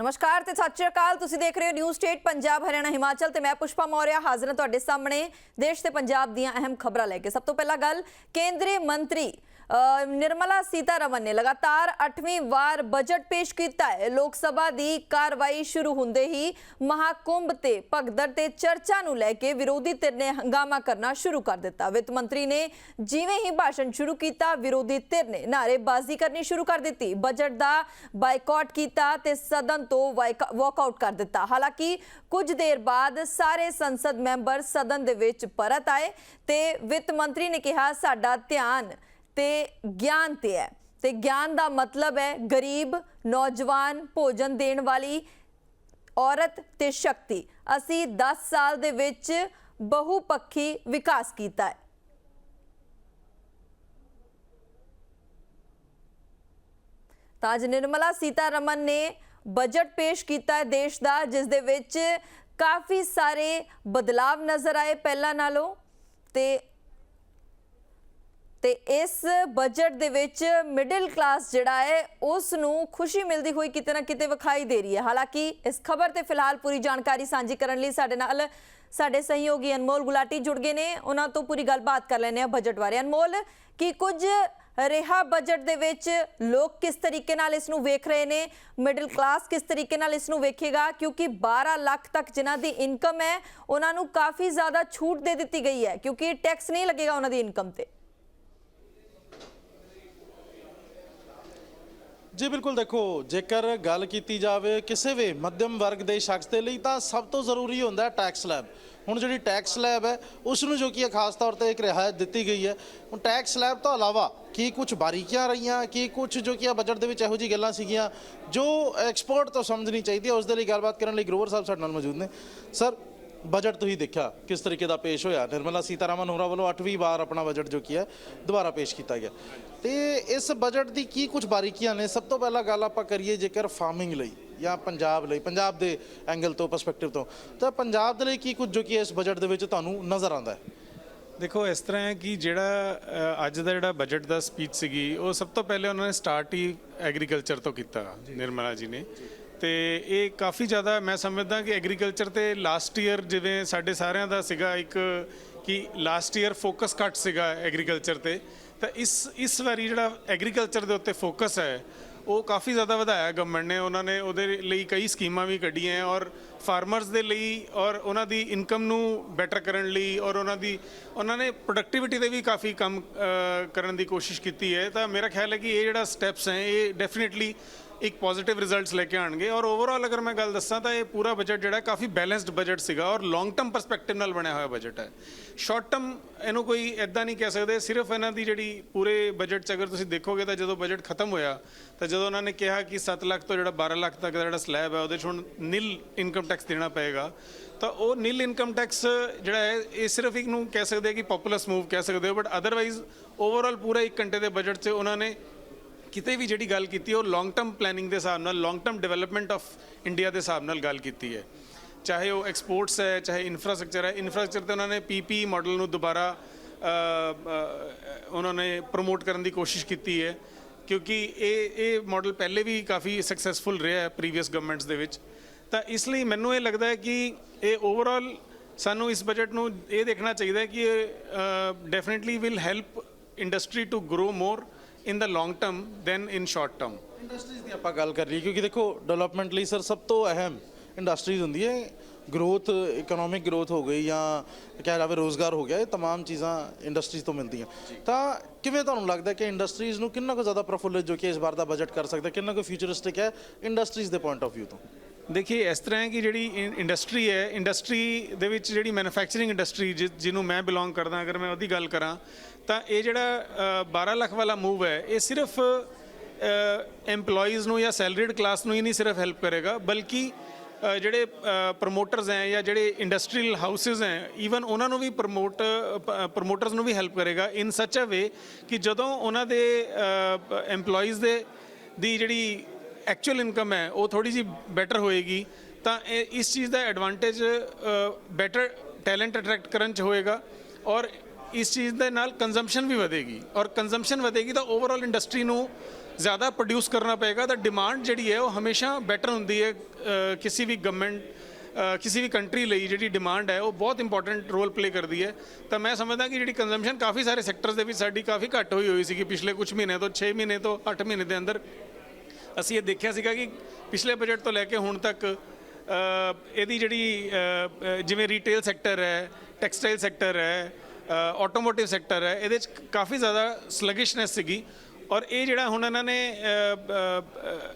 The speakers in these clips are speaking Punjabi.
ਨਮਸਕਾਰ ਤੇ ਸਤਿ ਸ਼੍ਰੀ ਅਕਾਲ। ਤੁਸੀਂ ਦੇਖ ਰਹੇ ਹੋ ਨਿਊਜ਼ ਸਟੇਟ, ਪੰਜਾਬ, ਹਰਿਆਣਾ, ਹਿਮਾਚਲ ਤੇ ਮੈਂ ਪੁਸ਼ਪਾ ਮੌਰਿਆ ਹਾਜ਼ਰ ਹਾਂ ਤੁਹਾਡੇ ਸਾਹਮਣੇ ਦੇਸ਼ ਤੇ ਪੰਜਾਬ ਦੀਆਂ ਅਹਿਮ ਖਬਰਾਂ ਲੈ ਕੇ। ਸਭ ਤੋਂ ਪਹਿਲਾਂ ਗੱਲ, ਕੇਂਦਰੀ ਮੰਤਰੀ ਨਿਰਮਲਾ ਸੀਤਾਰਮਨ ਨੇ ਲਗਾਤਾਰ 8ਵੀਂ ਵਾਰ ਬਜਟ ਪੇਸ਼ ਕੀਤਾ ਹੈ। ਲੋਕ ਸਭਾ ਦੀ ਕਾਰਵਾਈ ਸ਼ੁਰੂ ਹੁੰਦੇ ਹੀ ਮਹਾਕੁੰਭ ਤੇ ਭਗਦੜ ਤੇ ਚਰਚਾ ਨੂੰ ਲੈ ਕੇ ਵਿਰੋਧੀ ਧਿਰ ਨੇ ਹੰਗਾਮਾ ਕਰਨਾ ਸ਼ੁਰੂ ਕਰ ਦਿੱਤਾ। ਵਿੱਤ ਮੰਤਰੀ ਨੇ ਜਿਵੇਂ ਹੀ ਭਾਸ਼ਣ ਸ਼ੁਰੂ ਕੀਤਾ, ਵਿਰੋਧੀ ਧਿਰ ਨੇ ਨਾਅਰੇਬਾਜ਼ੀ ਕਰਨੀ ਸ਼ੁਰੂ ਕਰ ਦਿੱਤੀ। ਬਜਟ ਦਾ ਬਾਈਕਾਟ ਕੀਤਾ ਤੇ ਸਦਨ ਤੋਂ ਵਾਕਆਊਟ ਕਰ ਦਿੱਤਾ। ਹਾਲਾਂਕਿ ਕੁਝ ਦੇਰ ਬਾਅਦ ਸਾਰੇ ਸੰਸਦ ਮੈਂਬਰ ਸਦਨ ਦੇ ਵਿੱਚ ਪਰਤ ਆਏ ਤੇ ਵਿੱਤ ਮੰਤਰੀ ਨੇ ਕਿਹਾ, ਸਾਡਾ ਧਿਆਨ ਤੇ ਗਿਆਨ ਤੇ ਹੈ। ਤੇ ਗਿਆਨ ਦਾ ਮਤਲਬ ਹੈ ਗਰੀਬ, ਨੌਜਵਾਨ ਭੋਜਨ ਦੇਣ ਵਾਲੀ ਔਰਤ ਤੇ ਸ਼ਕਤੀ। ਅਸੀਂ 10 ਸਾਲ ਦੇ ਵਿੱਚ ਬਹੁਪੱਖੀ ਵਿਕਾਸ ਕੀਤਾ ਹੈ। ਤਾਂ ਅੱਜ ਨਿਰਮਲਾ ਸੀਤਾਰਮਨ ਨੇ ਬਜਟ ਪੇਸ਼ ਕੀਤਾ ਹੈ ਦੇਸ਼ ਦਾ, ਜਿਸ ਦੇ ਵਿੱਚ ਕਾਫੀ ਸਾਰੇ ਬਦਲਾਵ ਨਜ਼ਰ ਆਏ ਪਹਿਲਾਂ ਨਾਲੋਂ। ਤੇ ਤੇ ਇਸ ਬਜਟ ਦੇ ਵਿੱਚ ਮਿਡਲ ਕਲਾਸ ਜਿਹੜਾ ਹੈ ਉਸ ਨੂੰ ਖੁਸ਼ੀ ਮਿਲਦੀ ਹੋਈ ਕਿਤੇ ਨਾ ਕਿਤੇ ਵਿਖਾਈ ਦੇ ਰਹੀ ਹੈ। ਹਾਲਾਂਕਿ ਇਸ ਖਬਰ ਤੇ ਫਿਲਹਾਲ ਪੂਰੀ ਜਾਣਕਾਰੀ ਸਾਂਝੀ ਕਰਨ ਲਈ ਸਾਡੇ ਨਾਲ ਸਾਡੇ ਸਹਿਯੋਗੀ ਅਨਮੋਲ ਗੁਲਾਟੀ ਜੁੜ ਗਏ ਨੇ। ਉਹਨਾਂ ਤੋਂ ਪੂਰੀ ਗੱਲਬਾਤ ਕਰ ਲੈਣੇ ਆ ਬਜਟ ਬਾਰੇ। ਅਨਮੋਲ, ਕੀ ਕੁਝ ਰਿਹਾ ਬਜਟ ਦੇ ਵਿੱਚ? ਲੋਕ ਕਿਸ ਤਰੀਕੇ ਨਾਲ ਇਸ ਨੂੰ ਵੇਖ ਰਹੇ ਨੇ? ਮਿਡਲ ਕਲਾਸ ਕਿਸ ਤਰੀਕੇ ਨਾਲ ਇਸ ਨੂੰ ਵੇਖੇਗਾ? ਕਿਉਂਕਿ 12 ਲੱਖ ਤੱਕ ਜਿਨ੍ਹਾਂ ਦੀ ਇਨਕਮ ਹੈ, ਉਹਨਾਂ ਨੂੰ ਕਾਫੀ ਜ਼ਿਆਦਾ ਛੂਟ ਦੇ ਦਿੱਤੀ ਗਈ ਹੈ, ਕਿਉਂਕਿ ਟੈਕਸ ਨਹੀਂ ਲੱਗੇਗਾ ਉਹਨਾਂ ਦੀ ਇਨਕਮ ਤੇ। ਜੀ, ਬਿਲਕੁਲ ਦੇਖੋ, ਜੇਕਰ ਗੱਲ ਕੀਤੀ ਜਾਵੇ ਕਿਸੇ ਵੀ ਮੱਧਮ ਵਰਗ ਦੇ ਸ਼ਖਸ ਦੇ ਲਈ, ਤਾਂ ਸਭ ਤੋਂ ਜ਼ਰੂਰੀ ਹੁੰਦਾ ਟੈਕਸ ਸਲੈਬ ਹੁਣ ਜਿਹੜੀ ਟੈਕਸ ਸਲੈਬ ਹੈ ਉਸ ਨੂੰ ਜੋ ਕਿ ਹੈ ਖਾਸ ਤੌਰ ਤੇ ਇੱਕ ਰਿਆਇਤ ਦਿੱਤੀ ਗਈ ਹੈ, ਹੁਣ ਟੈਕਸ ਸਲੈਬ ਤੋਂ ਇਲਾਵਾ ਕੀ ਕੁਝ ਬਾਰੀਕੀਆਂ ਰਹੀਆਂ, ਕੀ ਕੁਝ ਜੋ ਕਿ ਹੈ ਬਜਟ ਦੇ ਵਿੱਚ ਇਹੋ ਜਿਹੀ ਗੱਲਾਂ ਸੀਗੀਆਂ, ਜੋ ਐਕਸਪੋਰਟ ਤੋਂ ਸਮਝਣੀ ਚਾਹੀਦੀ ਹੈ, ਉਸ ਦੇ ਲਈ ਗੱਲਬਾਤ ਕਰਨ ਲਈ ਗਰੋਵਰ ਸਾਹਿਬ ਸਾਡੇ ਨਾਲ ਮੌਜੂਦ ਨੇ। ਸਰ ਬਜਟ ਤੁਸੀਂ ਦੇਖਿਆ ਕਿਸ ਤਰੀਕੇ ਦਾ ਪੇਸ਼ ਹੋਇਆ? ਨਿਰਮਲਾ ਸੀਤਾਰਾਮਨ ਹੋਰਾਂ ਵੱਲੋਂ 8ਵੀਂ ਵਾਰ ਆਪਣਾ ਬਜਟ ਜੋ ਕੀ ਹੈ ਦੁਬਾਰਾ ਪੇਸ਼ ਕੀਤਾ ਗਿਆ। ਤੇ ਇਸ ਬਜਟ ਦੀ ਕੀ ਕੁਝ ਬਾਰੀਕੀਆਂ ਨੇ? ਸਭ ਤੋਂ ਪਹਿਲਾਂ ਗੱਲ ਆਪਾਂ ਕਰੀਏ ਜੇਕਰ ਫਾਰਮਿੰਗ ਲਈ ਜਾਂ ਪੰਜਾਬ ਲਈ ਪੰਜਾਬ ਦੇ ਐਂਗਲ ਤੋਂ ਪਰਸਪੈਕਟਿਵ ਤੋਂ। ਤਾਂ ਪੰਜਾਬ ਦੇ ਲਈ ਕੀ ਕੁਝ ਜੋ ਕੀ ਇਸ ਬਜਟ ਦੇ ਵਿੱਚ ਤੁਹਾਨੂੰ ਨਜ਼ਰ ਆਉਂਦਾ ਹੈ? ਦੇਖੋ ਇਸ ਤਰ੍ਹਾਂ ਹੈ ਕਿ ਜਿਹੜਾ ਅੱਜ ਦਾ ਜਿਹੜਾ ਬਜਟ ਦਾ ਸਪੀਚ ਸੀਗੀ ਉਹ ਸਭ ਤੋਂ ਪਹਿਲੇ ਉਹਨਾਂ ਨੇ ਸਟਾਰਟ ਹੀ ਐਗਰੀਕਲਚਰ ਤੋਂ ਕੀਤਾ ਨਿਰਮਲਾ ਜੀ ਨੇ। ਤੇ ਇਹ ਕਾਫੀ ਜ਼ਿਆਦਾ ਮੈਂ ਸਮਝਦਾ ਕਿ ਐਗਰੀਕਲਚਰ ਤੇ ਲਾਸਟ ਈਅਰ ਜਿਵੇਂ ਸਾਡੇ ਸਾਰਿਆਂ ਦਾ ਸੀਗਾ ਇੱਕ ਕਿ ਲਾਸਟ ਈਅਰ ਫੋਕਸ ਘੱਟ ਸੀਗਾ ਐਗਰੀਕਲਚਰ ਤੇ, ਤਾਂ ਇਸ ਇਸ ਵਾਰੀ ਜਿਹੜਾ ਐਗਰੀਕਲਚਰ ਦੇ ਉੱਤੇ ਫੋਕਸ ਹੈ, ਉਹ ਕਾਫੀ ਜ਼ਿਆਦਾ ਵਧਾਇਆ ਗਵਰਨਮੈਂਟ ਨੇ, ਉਹਨਾਂ ਨੇ ਉਹਦੇ ਲਈ ਕਈ ਸਕੀਮਾਂ ਵੀ ਕੱਢੀਆਂ ਔਰ ਫਾਰਮਰਸ ਦੇ ਲਈ ਔਰ ਉਹਨਾਂ ਦੀ ਇਨਕਮ ਨੂੰ ਬੈਟਰ ਕਰਨ ਲਈ ਔਰ ਉਹਨਾਂ ਦੀ, ਉਹਨਾਂ ਨੇ ਪ੍ਰੋਡਕਟਿਵਿਟੀ ਤੇ ਵੀ ਕਾਫੀ ਕੰਮ ਕਰਨ ਦੀ ਕੋਸ਼ਿਸ਼ ਕੀਤੀ ਹੈ, ਤਾਂ ਮੇਰਾ ਖਿਆਲ ਹੈ ਕਿ ਇਹ ਜਿਹੜਾ ਸਟੈਪਸ ਹੈ, ਇਹ ਡੈਫੀਨਿਟਲੀ ਇੱਕ ਪੋਜ਼ਿਟਿਵ ਰਿਜ਼ਲਟਸ ਲੈ ਕੇ ਆਣਗੇ ਔਰ ਓਵਰਆਲ ਅਗਰ ਮੈਂ ਗੱਲ ਦੱਸਾਂ ਤਾਂ ਇਹ ਪੂਰਾ ਬਜਟ ਜਿਹੜਾ ਕਾਫੀ ਬੈਲੈਂਸਡ ਬਜਟ ਸੀਗਾ ਔਰ ਲੌਂਗ ਟਰਮ ਪਰਸਪੈਕਟਿਵ ਨਾਲ ਬਣਿਆ ਹੋਇਆ ਬਜਟ ਹੈ। ਸ਼ਾਰਟ ਟਰਮ ਇਹਨੂੰ ਕੋਈ ਐਦਾਂ ਨਹੀਂ ਕਹਿ ਸਕਦੇ, ਸਿਰਫ ਇਹਨਾਂ ਦੀ ਜਿਹੜੀ ਪੂਰੇ ਬਜਟ 'ਚ ਅਗਰ ਤੁਸੀਂ ਦੇਖੋਗੇ ਤਾਂ ਜਦੋਂ ਬਜਟ ਖਤਮ ਹੋਇਆ, ਤਾਂ ਜਦੋਂ ਉਹਨਾਂ ਨੇ ਕਿਹਾ ਕਿ 7 ਲੱਖ ਤੋਂ ਜਿਹੜਾ 12 ਲੱਖ ਤੱਕ ਦਾ ਜਿਹੜਾ ਸਲੈਬ ਹੈ, ਉਹਦੇ 'ਚ ਹੁਣ ਨਿਲ ਇਨਕਮ ਟੈਕਸ ਦੇਣਾ ਪਏਗਾ। ਤਾਂ ਉਹ ਨਿਲ ਇਨਕਮ ਟੈਕਸ ਜਿਹੜਾ ਹੈ, ਇਹ ਸਿਰਫ ਇੱਕ ਨੂੰ ਕਹਿ ਸਕਦੇ ਕਿ ਪਪੂਲਸ ਮੂਵ ਕਹਿ ਸਕਦੇ ਹੋ ਬਟ ਅਦਰਵਾਈਜ਼ ਓਵਰਆਲ ਪੂਰਾ ਇੱਕ ਘੰਟੇ ਦੇ ਬਜਟ 'ਚ ਉਹਨਾਂ ਨੇ ਕਿਤੇ ਵੀ ਜਿਹੜੀ ਗੱਲ ਕੀਤੀ ਉਹ ਲੌਂਗ ਟਰਮ ਪਲੈਨਿੰਗ ਦੇ ਹਿਸਾਬ ਨਾਲ long term development of India ਦੇ ਹਿਸਾਬ ਨਾਲ ਗੱਲ ਕੀਤੀ ਹੈ। ਚਾਹੇ ਉਹ ਐਕਸਪੋਰਟਸ ਹੈ, ਚਾਹੇ ਇਨਫਰਾਸਟ੍ਰਕਚਰ ਹੈ ਇਨਫਰਾਸਟ੍ਰਕਚਰ ਤੇ ਉਹਨਾਂ ਨੇ ਪੀਪੀ ਮਾਡਲ ਨੂੰ ਦੁਬਾਰਾ ਉਹਨਾਂ ਨੇ ਪ੍ਰਮੋਟ ਕਰਨ ਦੀ ਕੋਸ਼ਿਸ਼ ਕੀਤੀ ਹੈ। ਕਿਉਂਕਿ ਇਹ ਇਹ ਮਾਡਲ ਪਹਿਲੇ ਵੀ ਕਾਫੀ ਸਕਸੈਸਫੁਲ ਰਿਹਾ ਹੈ ਪ੍ਰੀਵੀਅਸ ਗਵਰਨਮੈਂਟਸ ਦੇ ਵਿੱਚ। ਤਾਂ ਇਸ ਲਈ ਮੈਨੂੰ ਇਹ ਲੱਗਦਾ ਹੈ ਕਿ ਇਹ ਓਵਰਆਲ ਸਾਨੂੰ ਇਸ ਬਜਟ ਨੂੰ ਇਹ ਦੇਖਣਾ ਚਾਹੀਦਾ ਕਿ ਇਹ definitely will help industry to grow more in the long term than in short term industries ਦੀ ਆਪਾਂ ਗੱਲ ਕਰ ਲਈਏ ਕਿਉਂਕਿ ਦੇਖੋ ਡਿਵੈਲਪਮੈਂਟ ਲਈ ਸਰ ਸਭ ਤੋਂ ਅਹਿਮ ਇੰਡਸਟਰੀਜ਼ ਹੁੰਦੀ ਹੈ ਗਰੋਥ ਇਕਨੋਮਿਕ ਗਰੋਥ ਹੋ ਗਈ ਜਾਂ ਕਹਿ ਜਾਵੇ ਰੋਜ਼ਗਾਰ ਹੋ ਗਿਆ ਇਹ तमाम ਚੀਜ਼ਾਂ ਇੰਡਸਟਰੀਜ਼ ਤੋਂ ਮਿਲਦੀਆਂ ਤਾਂ ਕਿਵੇਂ ਤੁਹਾਨੂੰ ਲੱਗਦਾ ਕਿ ਇੰਡਸਟਰੀਜ਼ ਨੂੰ ਕਿੰਨਾ ਕੁ ਜ਼ਿਆਦਾ ਪ੍ਰਫੁੱਲਿਤ ਜੋ ਕਿ ਇਸ ਵਾਰ ਦਾ ਬਜਟ ਕਰ ਸਕਦਾ ਕਿੰਨਾ ਕੁ ਫਿਊਚਰਿਸਟਿਕ ਹੈ ਇੰਡਸਟਰੀਜ਼ ਦੇ ਪੁਆਇੰਟ ਆਫ View ਤੋਂ ਦੇਖੀਏ ਇਸ ਤਰ੍ਹਾਂ ਹੈ ਕਿ ਜਿਹੜੀ ਇੰਡਸਟਰੀ ਹੈ ਇੰਡਸਟਰੀ ਦੇ ਵਿੱਚ ਜਿਹੜੀ ਮੈਨੂਫੈਕਚਰਿੰਗ ਇੰਡਸਟਰੀ ਜਿਹਨੂੰ ਮੈਂ ਬਿਲੋਂਗ ਕਰਦਾ ਅਗਰ ਮੈਂ ਉਹਦੀ ਗੱਲ ਕਰਾਂ ਤਾਂ ਇਹ ਜਿਹੜਾ ਅ, 12 ਲੱਖ ਵਾਲਾ ਮੂਵ ਹੈ ਇਹ ਸਿਰਫ EMPLOYEES ਨੂੰ ਜਾਂ ਸੈਲਰੀਡ ਕਲਾਸ ਨੂੰ ਹੀ ਨਹੀਂ ਸਿਰਫ ਹੈਲਪ ਕਰੇਗਾ ਬਲਕਿ ਜਿਹੜੇ ਪ੍ਰੋਮੋਟਰਸ ਹੈ ਜਾਂ ਜਿਹੜੇ ਇੰਡਸਟਰੀਅਲ ਹਾਊਸਸ ਹੈ ਈਵਨ ਉਹਨਾਂ ਨੂੰ ਵੀ ਪ੍ਰਮੋਟ ਪ੍ਰੋਮੋਟਰਸ ਨੂੰ ਵੀ ਹੈਲਪ ਕਰੇਗਾ ਇਨ ਸੱਚ ਅ ਵੇ ਕਿ ਜਦੋਂ ਉਹਨਾਂ ਦੇ EMPLOYEES ਦੇ ਦੀ ਜਿਹੜੀ ਐਕਚੁਅਲ ਇਨਕਮ ਹੈ ਉਹ ਥੋੜੀ ਜੀ ਬੈਟਰ ਹੋਏਗੀ ਤਾਂ ਇਹ ਇਸ ਚੀਜ਼ ਦਾ ਐਡਵਾਂਟੇਜ ਬੈਟਰ ਟੈਲੈਂਟ ਅਟਰੈਕਟ ਕਰਨ ਚ ਹੋਏਗਾ ਔਰ ਇਸ ਚੀਜ਼ ਦੇ ਨਾਲ ਕੰਜ਼ੰਪਸ਼ਨ ਵੀ ਵਧੇਗੀ ਔਰ ਕੰਜ਼ੰਪਸ਼ਨ ਵਧੇਗੀ ਤਾਂ ਓਵਰਆਲ ਇੰਡਸਟਰੀ ਨੂੰ ਜ਼ਿਆਦਾ ਪ੍ਰੋਡਿਊਸ ਕਰਨਾ ਪਏਗਾ, ਤਾਂ ਡਿਮਾਂਡ ਜਿਹੜੀ ਹੈ ਉਹ ਹਮੇਸ਼ਾ ਬੈਟਰ ਹੁੰਦੀ ਹੈ ਕਿਸੇ ਵੀ ਗਵਰਨਮੈਂਟ ਕਿਸੇ ਵੀ ਕੰਟਰੀ ਲਈ ਜਿਹੜੀ ਡਿਮਾਂਡ ਹੈ ਉਹ ਬਹੁਤ ਇੰਪੋਰਟੈਂਟ ਰੋਲ ਪਲੇ ਕਰਦੀ ਹੈ। ਤਾਂ ਮੈਂ ਸਮਝਦਾ ਕਿ ਜਿਹੜੀ ਕੰਜ਼ੰਪਸ਼ਨ ਕਾਫੀ ਸਾਰੇ ਸੈਕਟਰਸ ਦੇ ਵਿੱਚ ਸਾਡੀ ਕਾਫੀ ਘੱਟ ਹੋਈ ਹੋਈ ਸੀਗੀ ਪਿਛਲੇ ਕੁਝ ਮਹੀਨਿਆਂ ਤੋਂ 6 ਮਹੀਨੇ ਤੋਂ 8 ਮਹੀਨੇ ਦੇ ਅੰਦਰ। ਅਸੀਂ ਇਹ ਦੇਖਿਆ ਸੀਗਾ ਕਿ ਪਿਛਲੇ ਬਜਟ ਤੋਂ ਲੈ ਕੇ ਹੁਣ ਤੱਕ ਇਹਦੀ ਜਿਹੜੀ ਜਿਵੇਂ ਰੀਟੇਲ ਸੈਕਟਰ ਹੈ ਟੈਕਸਟਾਈਲ ਸੈਕਟਰ ਹੈ ਆਟੋਮੋਟਿਵ ਸੈਕਟਰ ਹੈ। ਇਹਦੇ ਚ ਕਾਫੀ ਜ਼ਿਆਦਾ ਸਲਗਿਸ਼ਨੈਸ ਸੀਗੀ। ਔਰ ਇਹ ਜਿਹੜਾ ਹੁਣ ਇਹਨਾਂ ਨੇ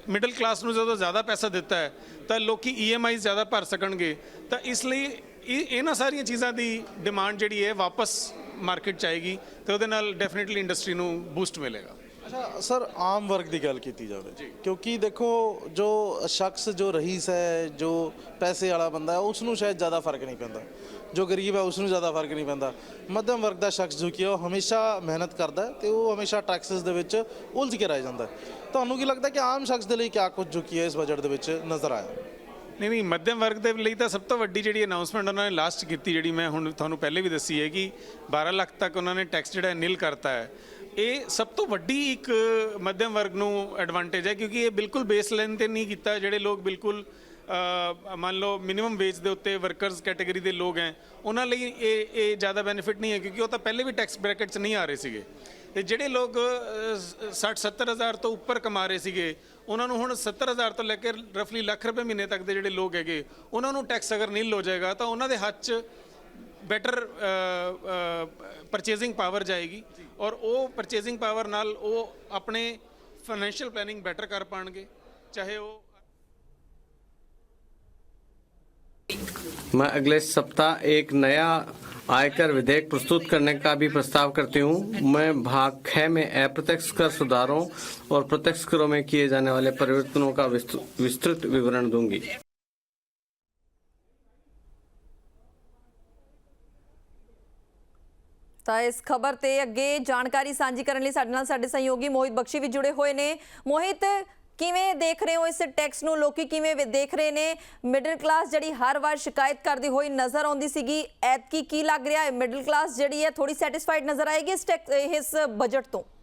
ਮਿਡਲ ਕਲਾਸ ਨੂੰ ਜਦੋਂ ਜ਼ਿਆਦਾ ਪੈਸਾ ਦਿੱਤਾ ਹੈ ਤਾਂ ਲੋਕੀ ਈਐਮਆਈ ਜ਼ਿਆਦਾ ਭਰ ਸਕਣਗੇ। ਤਾਂ ਇਸ ਲਈ ਇਹ ਇਹਨਾਂ ਸਾਰੀਆਂ ਚੀਜ਼ਾਂ ਦੀ ਡਿਮਾਂਡ ਜਿਹੜੀ ਹੈ ਵਾਪਸ ਮਾਰਕੀਟ ਚ ਆਏਗੀ ਤੇ ਉਹਦੇ ਨਾਲ ਡੈਫੀਨਿਟਲੀ ਇੰਡਸਟਰੀ ਨੂੰ ਬੂਸਟ ਮਿਲੇਗਾ। ਅੱਛਾ ਸਰ ਆਮ ਵਰਗ ਦੀ ਗੱਲ ਕੀਤੀ ਜਾਵੇ ਕਿਉਂਕਿ ਦੇਖੋ ਜੋ ਸ਼ਖਸ ਜੋ ਰਹੀਸ ਹੈ ਜੋ ਪੈਸੇ ਵਾਲਾ ਬੰਦਾ ਹੈ ਉਸ ਨੂੰ ਸ਼ਾਇਦ ਜ਼ਿਆਦਾ ਫ਼ਰਕ ਨਹੀਂ ਪੈਂਦਾ। ਜੋ ਗਰੀਬ ਹੈ ਉਸ ਨੂੰ ਜ਼ਿਆਦਾ ਫ਼ਰਕ ਨਹੀਂ ਪੈਂਦਾ। ਮੱਧਮ ਵਰਗ ਦਾ ਸ਼ਖਸ ਜੋ ਕਿ ਉਹ ਹਮੇਸ਼ਾ ਮਿਹਨਤ ਕਰਦਾ ਹੈ ਤੇ ਉਹ ਹਮੇਸ਼ਾ ਟੈਕਸਸ ਦੇ ਵਿੱਚ ਉਲਝ ਕੇ ਰਹਿ ਜਾਂਦਾ ਤੁਹਾਨੂੰ ਕੀ ਲੱਗਦਾ ਕਿ ਆਮ ਸ਼ਖਸ ਦੇ ਲਈ ਕਿਆ ਕੁਝ ਜੋ ਕਿ ਇਸ ਬਜਟ ਦੇ ਵਿੱਚ ਨਜ਼ਰ ਆਇਆ? ਨਹੀਂ ਨਹੀਂ, ਮੱਧਮ ਵਰਗ ਦੇ ਲਈ ਤਾਂ ਸਭ ਤੋਂ ਵੱਡੀ ਜਿਹੜੀ ਅਨਾਉਂਸਮੈਂਟ ਉਹਨਾਂ ਨੇ ਲਾਸਟ ਕੀਤੀ, ਜਿਹੜੀ ਮੈਂ ਹੁਣ ਤੁਹਾਨੂੰ ਪਹਿਲੇ ਵੀ ਦੱਸੀ ਹੈ ਕਿ 12 ਲੱਖ ਤੱਕ ਉਹਨਾਂ ਨੇ ਟੈਕਸ ਜਿਹੜਾ ਨਿਲ ਕਰਤਾ ਹੈ। ਇਹ ਸਭ ਤੋਂ ਵੱਡੀ ਇੱਕ ਮੱਧਮ ਵਰਗ ਨੂੰ ਐਡਵਾਂਟੇਜ ਹੈ ਕਿਉਂਕਿ ਇਹ ਬਿਲਕੁਲ ਬੇਸ ਲਾਈਨ ਤੇ ਨਹੀਂ ਕੀਤਾ, ਜਿਹੜੇ ਲੋਕ ਬਿਲਕੁਲ ਮੰਨ ਲਓ ਮਿਨੀਮਮ ਵੇਜ ਦੇ ਉੱਤੇ ਵਰਕਰਸ ਕੈਟਾਗਰੀ ਦੇ ਲੋਕ ਹੈ, ਉਹਨਾਂ ਲਈ ਇਹ ਇਹ ਜ਼ਿਆਦਾ ਬੈਨੀਫਿਟ ਨਹੀਂ ਹੈ ਕਿਉਂਕਿ ਉਹ ਤਾਂ ਪਹਿਲੇ ਵੀ ਟੈਕਸ ਬ੍ਰੈਕਟ 'ਚ ਨਹੀਂ ਆ ਰਹੇ ਸੀਗੇ। ਤੇ ਜਿਹੜੇ ਲੋਕ 60 70 ਹਜ਼ਾਰ ਤੋਂ ਉੱਪਰ ਕਮਾ ਰਹੇ ਸੀਗੇ, ਉਹਨਾਂ ਨੂੰ ਹੁਣ 70 ਹਜ਼ਾਰ ਤੋਂ ਲੈ ਕੇ ਰਫਲੀ ਲੱਖ ਰੁਪਏ ਮਹੀਨੇ ਤੱਕ ਦੇ ਜਿਹੜੇ ਲੋਕ ਹੈਗੇ, ਉਹਨਾਂ ਨੂੰ ਟੈਕਸ ਅਗਰ ਨਹੀਂ ਹੋ ਜਾਏਗਾ ਤਾਂ ਉਹਨਾਂ ਦੇ ਹੱਥ 'ਚ ਬੈਟਰ ਪਰਚੇਜ਼ਿੰਗ ਪਾਵਰ ਜਾਏਗੀ ਔਰ ਉਹ ਪਰਚੇਜ਼ਿੰਗ ਪਾਵਰ ਨਾਲ ਉਹ ਆਪਣੇ ਫਾਈਨੈਂਸ਼ੀਅਲ ਪਲੈਨਿੰਗ ਬੈਟਰ ਕਰ ਪਾਣਗੇ, ਚਾਹੇ ਉਹ मैं अगले सप्ताह एक नया आयकर विधेयक प्रस्तुत करने का भी प्रस्ताव करती हूँ मैं भाग ख में अप्रत्यक्ष कर सुधारों और प्रत्यक्ष करों में किए जाने वाले परिवर्तनों का विस्तृत विस्तृत विवरण दूंगी ਤਾਂ ਇਸ ਖਬਰ ਤੇ ਅੱਗੇ ਜਾਣਕਾਰੀ ਸਾਂਝੀ ਕਰਨ ਲਈ ਸਾਡੇ ਨਾਲ ਸਾਡੇ ਸਹਿਯੋਗੀ ਮੋਹਿਤ ਬਖਸ਼ੀ ਵੀ ਜੁੜੇ ਹੋਏ ਨੇ ਮੋਹਿਤ ਕਿਵੇਂ ਦੇਖ ਰਹੇ ਹੋ ਇਸ ਟੈਕਸ ਨੂੰ? ਲੋਕੀ ਕਿਵੇਂ ਵੇ- ਦੇਖ ਰਹੇ ਨੇ? ਮਿਡਲ ਕਲਾਸ ਜਿਹੜੀ ਹਰ ਵਾਰ ਸ਼ਿਕਾਇਤ ਕਰਦੀ ਹੋਈ ਨਜ਼ਰ ਆਉਂਦੀ ਸੀਗੀ। ਐਤਕੀ ਕੀ ਲੱਗ ਰਿਹਾ? ਹੈ ਮਿਡਲ ਕਲਾਸ ਜਿਹੜੀ ਹੈ ਥੋੜੀ ਸੈਟੀਸਫਾਈਡ ਨਜ਼ਰ ਆਏਗੀ ਇਸ ਟੈਕਸ ਇਸ ਬਜਟ ਤੋਂ?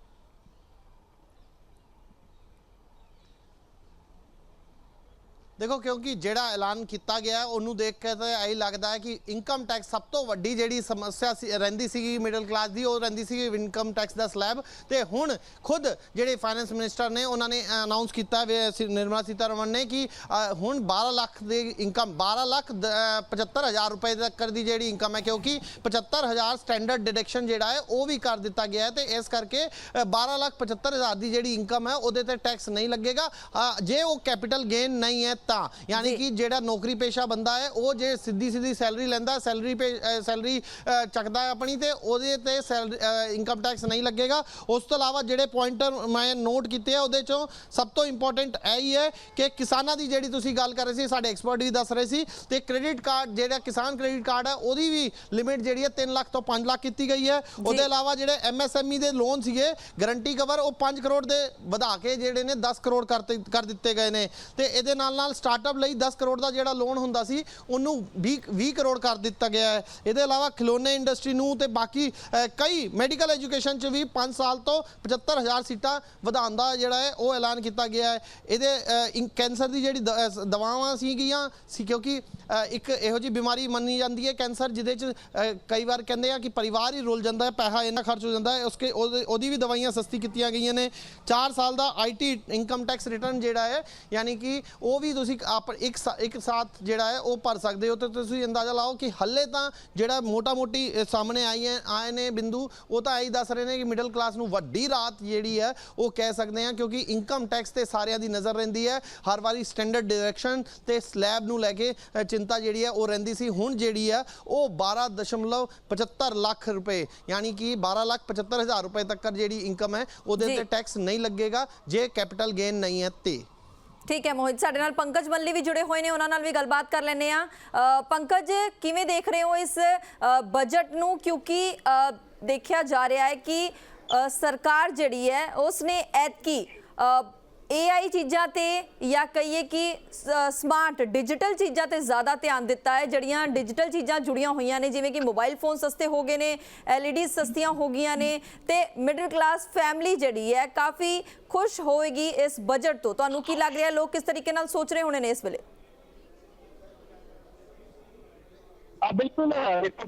ਦੇਖੋ ਕਿਉਂਕਿ ਜਿਹੜਾ ਐਲਾਨ ਕੀਤਾ ਗਿਆ ਉਹਨੂੰ ਦੇਖ ਕੇ ਤਾਂ ਇਹ ਲੱਗਦਾ ਹੈ ਕਿ ਇਨਕਮ ਟੈਕਸ ਸਭ ਤੋਂ ਵੱਡੀ ਜਿਹੜੀ ਸਮੱਸਿਆ ਸੀ ਰਹਿੰਦੀ ਸੀਗੀ ਮਿਡਲ ਕਲਾਸ ਦੀ ਉਹ ਰਹਿੰਦੀ ਸੀਗੀ ਇਨਕਮ ਟੈਕਸ ਦਾ ਸਲੈਬ ਤੇ ਹੁਣ ਖੁਦ ਜਿਹੜੇ ਫਾਈਨੈਂਸ ਮਿਨਿਸਟਰ ਨੇ ਉਹਨਾਂ ਨੇ ਅਨਾਉਂਸ ਕੀਤਾ ਵੀ ਨਿਰਮਲਾ ਸੀਤਾਰਮਨ ਨੇ ਕਿ ਹੁਣ 12 ਲੱਖ ਦੇ ਇਨਕਮ 12 ਲੱਖ 75 ਹਜ਼ਾਰ ਰੁਪਏ ਤੱਕ ਦੀ ਜਿਹੜੀ ਇਨਕਮ ਹੈ ਕਿਉਂਕਿ 75 ਹਜ਼ਾਰ ਸਟੈਂਡਰਡ ਡਿਡਕਸ਼ਨ ਜਿਹੜਾ ਹੈ ਉਹ ਵੀ ਕਰ ਦਿੱਤਾ ਗਿਆ ਹੈ। ਤੇ ਇਸ ਕਰਕੇ ਅ, 12 ਲੱਖ 75 ਹਜ਼ਾਰ ਦੀ ਜਿਹੜੀ ਇਨਕਮ ਹੈ ਉਹਦੇ ਤੇ ਟੈਕਸ ਨਹੀਂ ਲੱਗੇਗਾ। ਜੇ ਉਹ ਕੈਪੀਟਲ ਗੇਨ ਨਹੀਂ ਹੈ ਤਾਂ ਯਾਨੀ। ਕਿ ਜਿਹੜਾ ਨੌਕਰੀ ਪੇਸ਼ਾ ਬੰਦਾ ਹੈ ਉਹ ਜੇ ਸਿੱਧੀ ਸਿੱਧੀ ਸੈਲਰੀ ਲੈਂਦਾ ਸੈਲਰੀ ਸੈਲਰੀ ਚੱਕਦਾ ਹੈ ਆਪਣੀ ਤੇ ਉਹਦੇ ਤੇ ਇਨਕਮ ਟੈਕਸ ਨਹੀਂ ਲੱਗੇਗਾ। ਉਸ ਤੋਂ ਇਲਾਵਾ ਜਿਹੜੇ ਪੁਆਇੰਟਰ ਮੈਂ ਨੋਟ ਕੀਤੇ ਆ ਉਹਦੇ ਚੋਂ ਸਭ ਤੋਂ ਇੰਪੋਰਟੈਂਟ ਇਹ ਹੀ ਹੈ ਕਿ ਕਿਸਾਨਾਂ ਦੀ ਜਿਹੜੀ ਤੁਸੀਂ ਗੱਲ ਕਰ ਰਹੇ ਸੀ ਸਾਡੇ ਐਕਸਪਰਟ ਵੀ ਦੱਸ ਰਹੇ ਸੀ ਤੇ ਕ੍ਰੈਡਿਟ ਕਾਰਡ ਜਿਹੜਾ ਕਿਸਾਨ ਕ੍ਰੈਡਿਟ ਕਾਰਡ ਹੈ ਉਹਦੀ ਵੀ ਲਿਮਿਟ ਜਿਹੜੀ ਹੈ 3 ਲੱਖ ਤੋਂ 5 ਲੱਖ ਕੀਤੀ ਗਈ ਹੈ। ਉਹਦੇ ਇਲਾਵਾ ਜਿਹੜੇ ਐਮਐਸਐਮਈ ਦੇ ਲੋਨ ਸੀਗੇ ਗਾਰੰਟੀ ਕਵਰ ਉਹ 5 ਕਰੋੜ ਦੇ ਵਧਾ ਕੇ ਜਿਹੜੇ ਨੇ 10 ਕਰੋੜ ਕਰ ਦਿੱਤੇ ਗਏ ਨੇ। ਤੇ ਇਹਦੇ ਨਾਲ ਨਾਲ ਸਟਾਰਟਅਪ ਲਈ 10 ਕਰੋੜ ਦਾ ਜਿਹੜਾ ਲੋਨ ਹੁੰਦਾ ਸੀ ਉਹਨੂੰ 20 20 ਕਰੋੜ ਕਰ ਦਿੱਤਾ ਗਿਆ ਹੈ। ਇਹਦੇ ਇਲਾਵਾ ਖਿਲੌਣੇ ਇੰਡਸਟਰੀ ਨੂੰ ਤੇ ਬਾਕੀ ਕਈ ਮੈਡੀਕਲ ਐਜੂਕੇਸ਼ਨ 'ਚ ਵੀ 5 ਸਾਲ ਤੋਂ 75000 ਸੀਟਾਂ ਵਧਾਉਣ ਦਾ ਜਿਹੜਾ ਹੈ ਉਹ ਐਲਾਨ ਕੀਤਾ ਗਿਆ ਹੈ। ਇਹਦੇ ਅ, ਕੈਂਸਰ ਦੀ ਜਿਹੜੀ ਦਵਾਵਾਂ ਸੀਗੀਆਂ ਸੀ ਕਿਉਂਕਿ ਇੱਕ ਇਹੋ ਜਿਹੀ ਬਿਮਾਰੀ ਮੰਨੀ ਜਾਂਦੀ ਹੈ ਕੈਂਸਰ ਜਿਹਦੇ 'ਚ ਕਈ ਵਾਰ ਕਹਿੰਦੇ ਆ ਕਿ ਪਰਿਵਾਰ ਹੀ ਰੁਲ ਜਾਂਦਾ ਹੈ ਪੈਸਾ ਇੰਨਾ ਖਰਚ ਹੋ ਜਾਂਦਾ ਹੈ ਉਸਕੇ ਉਹਦੇ- ਉਹਦੀ ਵੀ ਦਵਾਈਆਂ ਸਸਤੀ ਕੀਤੀਆਂ ਗਈਆਂ ਨੇ। 4 ਸਾਲ ਦਾ ਆਈਟੀ ਇਨਕਮ ਟੈਕਸ ਰਿਟਰਨ ਜਿਹੜਾ ਹੈ ਯਾਨੀ ਕਿ ਉਹ ਵੀ ਤੁਸੀਂ ਆਪ ਇੱਕ ਇੱਕ ਸਾਥ ਜਿਹੜਾ ਹੈ ਉਹ ਭਰ ਸਕਦੇ ਹੋ ਤੇ ਤੁਸੀਂ ਅੰਦਾਜ਼ਾ ਲਾਓ ਕਿ ਹੱਲੇ ਤਾਂ ਜਿਹੜਾ ਮੋਟਾ ਮੋਟੀ ਅ, ਸਾਹਮਣੇ ਆਈ ਹੈ ਆਏ ਨੇ ਬਿੰਦੂ ਉਹ ਤਾਂ ਇਹੀ ਦੱਸ ਰਹੇ ਨੇ ਕਿ ਮਿਡਲ ਕਲਾਸ ਨੂੰ ਵੱਡੀ ਰਾਤ ਜਿਹੜੀ ਹੈ ਉਹ ਕਹਿ ਸਕਦੇ ਆ ਕਿਉਂਕਿ ਇਨਕਮ ਟੈਕਸ ਤੇ ਸਾਰਿਆਂ ਦੀ ਨਜ਼ਰ ਰਹਿੰਦੀ ਹੈ। ਹਰ ਵਾਰੀ ਸਟੈਂਡਰਡ ਡਾਇਰੈਕਸ਼ਨ ਤੇ ਸਲੈਬ ਨੂੰ ਲੈ ਕੇ ਚਿੰਤਾ ਜਿਹੜੀ ਹੈ ਉਹ ਰਹਿੰਦੀ ਸੀ। ਹੁਣ ਜਿਹੜੀ ਹੈ ਉਹ 12.75 ਲੱਖ ਰੁਪਏ ਯਾਨੀ ਕਿ 12 ਲੱਖ 75 ਹਜ਼ਾਰ ਰੁਪਏ ਤੱਕ ਜਿਹੜੀ ਇਨਕਮ ਹੈ ਉਹਦੇ। ਤੇ ਟੈਕਸ ਨਹੀਂ ਲੱਗੇਗਾ। ਜੇ ਕੈਪੀਟਲ ਗੇਨ ਨਹੀਂ ਹੈ ਤੇ। ਠੀਕ ਹੈ ਮੋਹਿਤ, ਸਾਡੇ ਨਾਲ ਪੰਕਜ ਮੱਲੀ ਵੀ ਜੁੜੇ ਹੋਏ ਨੇ, ਉਹਨਾਂ ਨਾਲ ਵੀ ਗੱਲਬਾਤ ਕਰ ਲੈਂਦੇ ਆ ਪੰਕਜ, ਕਿਵੇਂ ਦੇਖ ਰਹੇ ਹੋ ਇਸ ਬਜਟ ਨੂੰ? ਕਿਉਂਕਿ ਦੇਖਿਆ ਜਾ ਰਿਹਾ ਹੈ ਕਿ ਸਰਕਾਰ ਜਿਹੜੀ ਹੈ, ਉਸਨੇ ਐਤਕੀ ਅ, AI ਚੀਜ਼ਾਂ ਤੇ ਜਾਂ ਕਹੀਏ ਕਿ ਸਮਾਰਟ ਡਿਜੀਟਲ ਚੀਜ਼ਾਂ ਤੇ ਜ਼ਿਆਦਾ ਧਿਆਨ ਦਿੱਤਾ ਹੈ। ਜਿਹੜੀਆਂ ਡਿਜੀਟਲ ਚੀਜ਼ਾਂ ਜੁੜੀਆਂ ਹੋਈਆਂ ਨੇ ਜਿਵੇਂ ਕਿ ਮੋਬਾਈਲ ਫੋਨ ਸਸਤੇ ਹੋ ਗਏ ਨੇ LED ਸਸਤੀਆਂ ਹੋ ਗਈਆਂ ਨੇ ਤੇ ਮਿਡਲ ਕਲਾਸ ਫੈਮਿਲੀ ਜਿਹੜੀ ਹੈ ਕਾਫੀ ਖੁਸ਼ ਹੋਏਗੀ ਇਸ ਬਜਟ ਤੋਂ। ਤੁਹਾਨੂੰ ਕੀ ਲੱਗ ਰਿਹਾ ਲੋਕ ਕਿਸ ਤਰੀਕੇ ਨਾਲ ਸੋਚ ਰਹੇ ਹੋਣੇ ਨੇ ਇਸ ਵੇਲੇ ਆ ਬਿਲਕੁਲ ਦੇਖੋ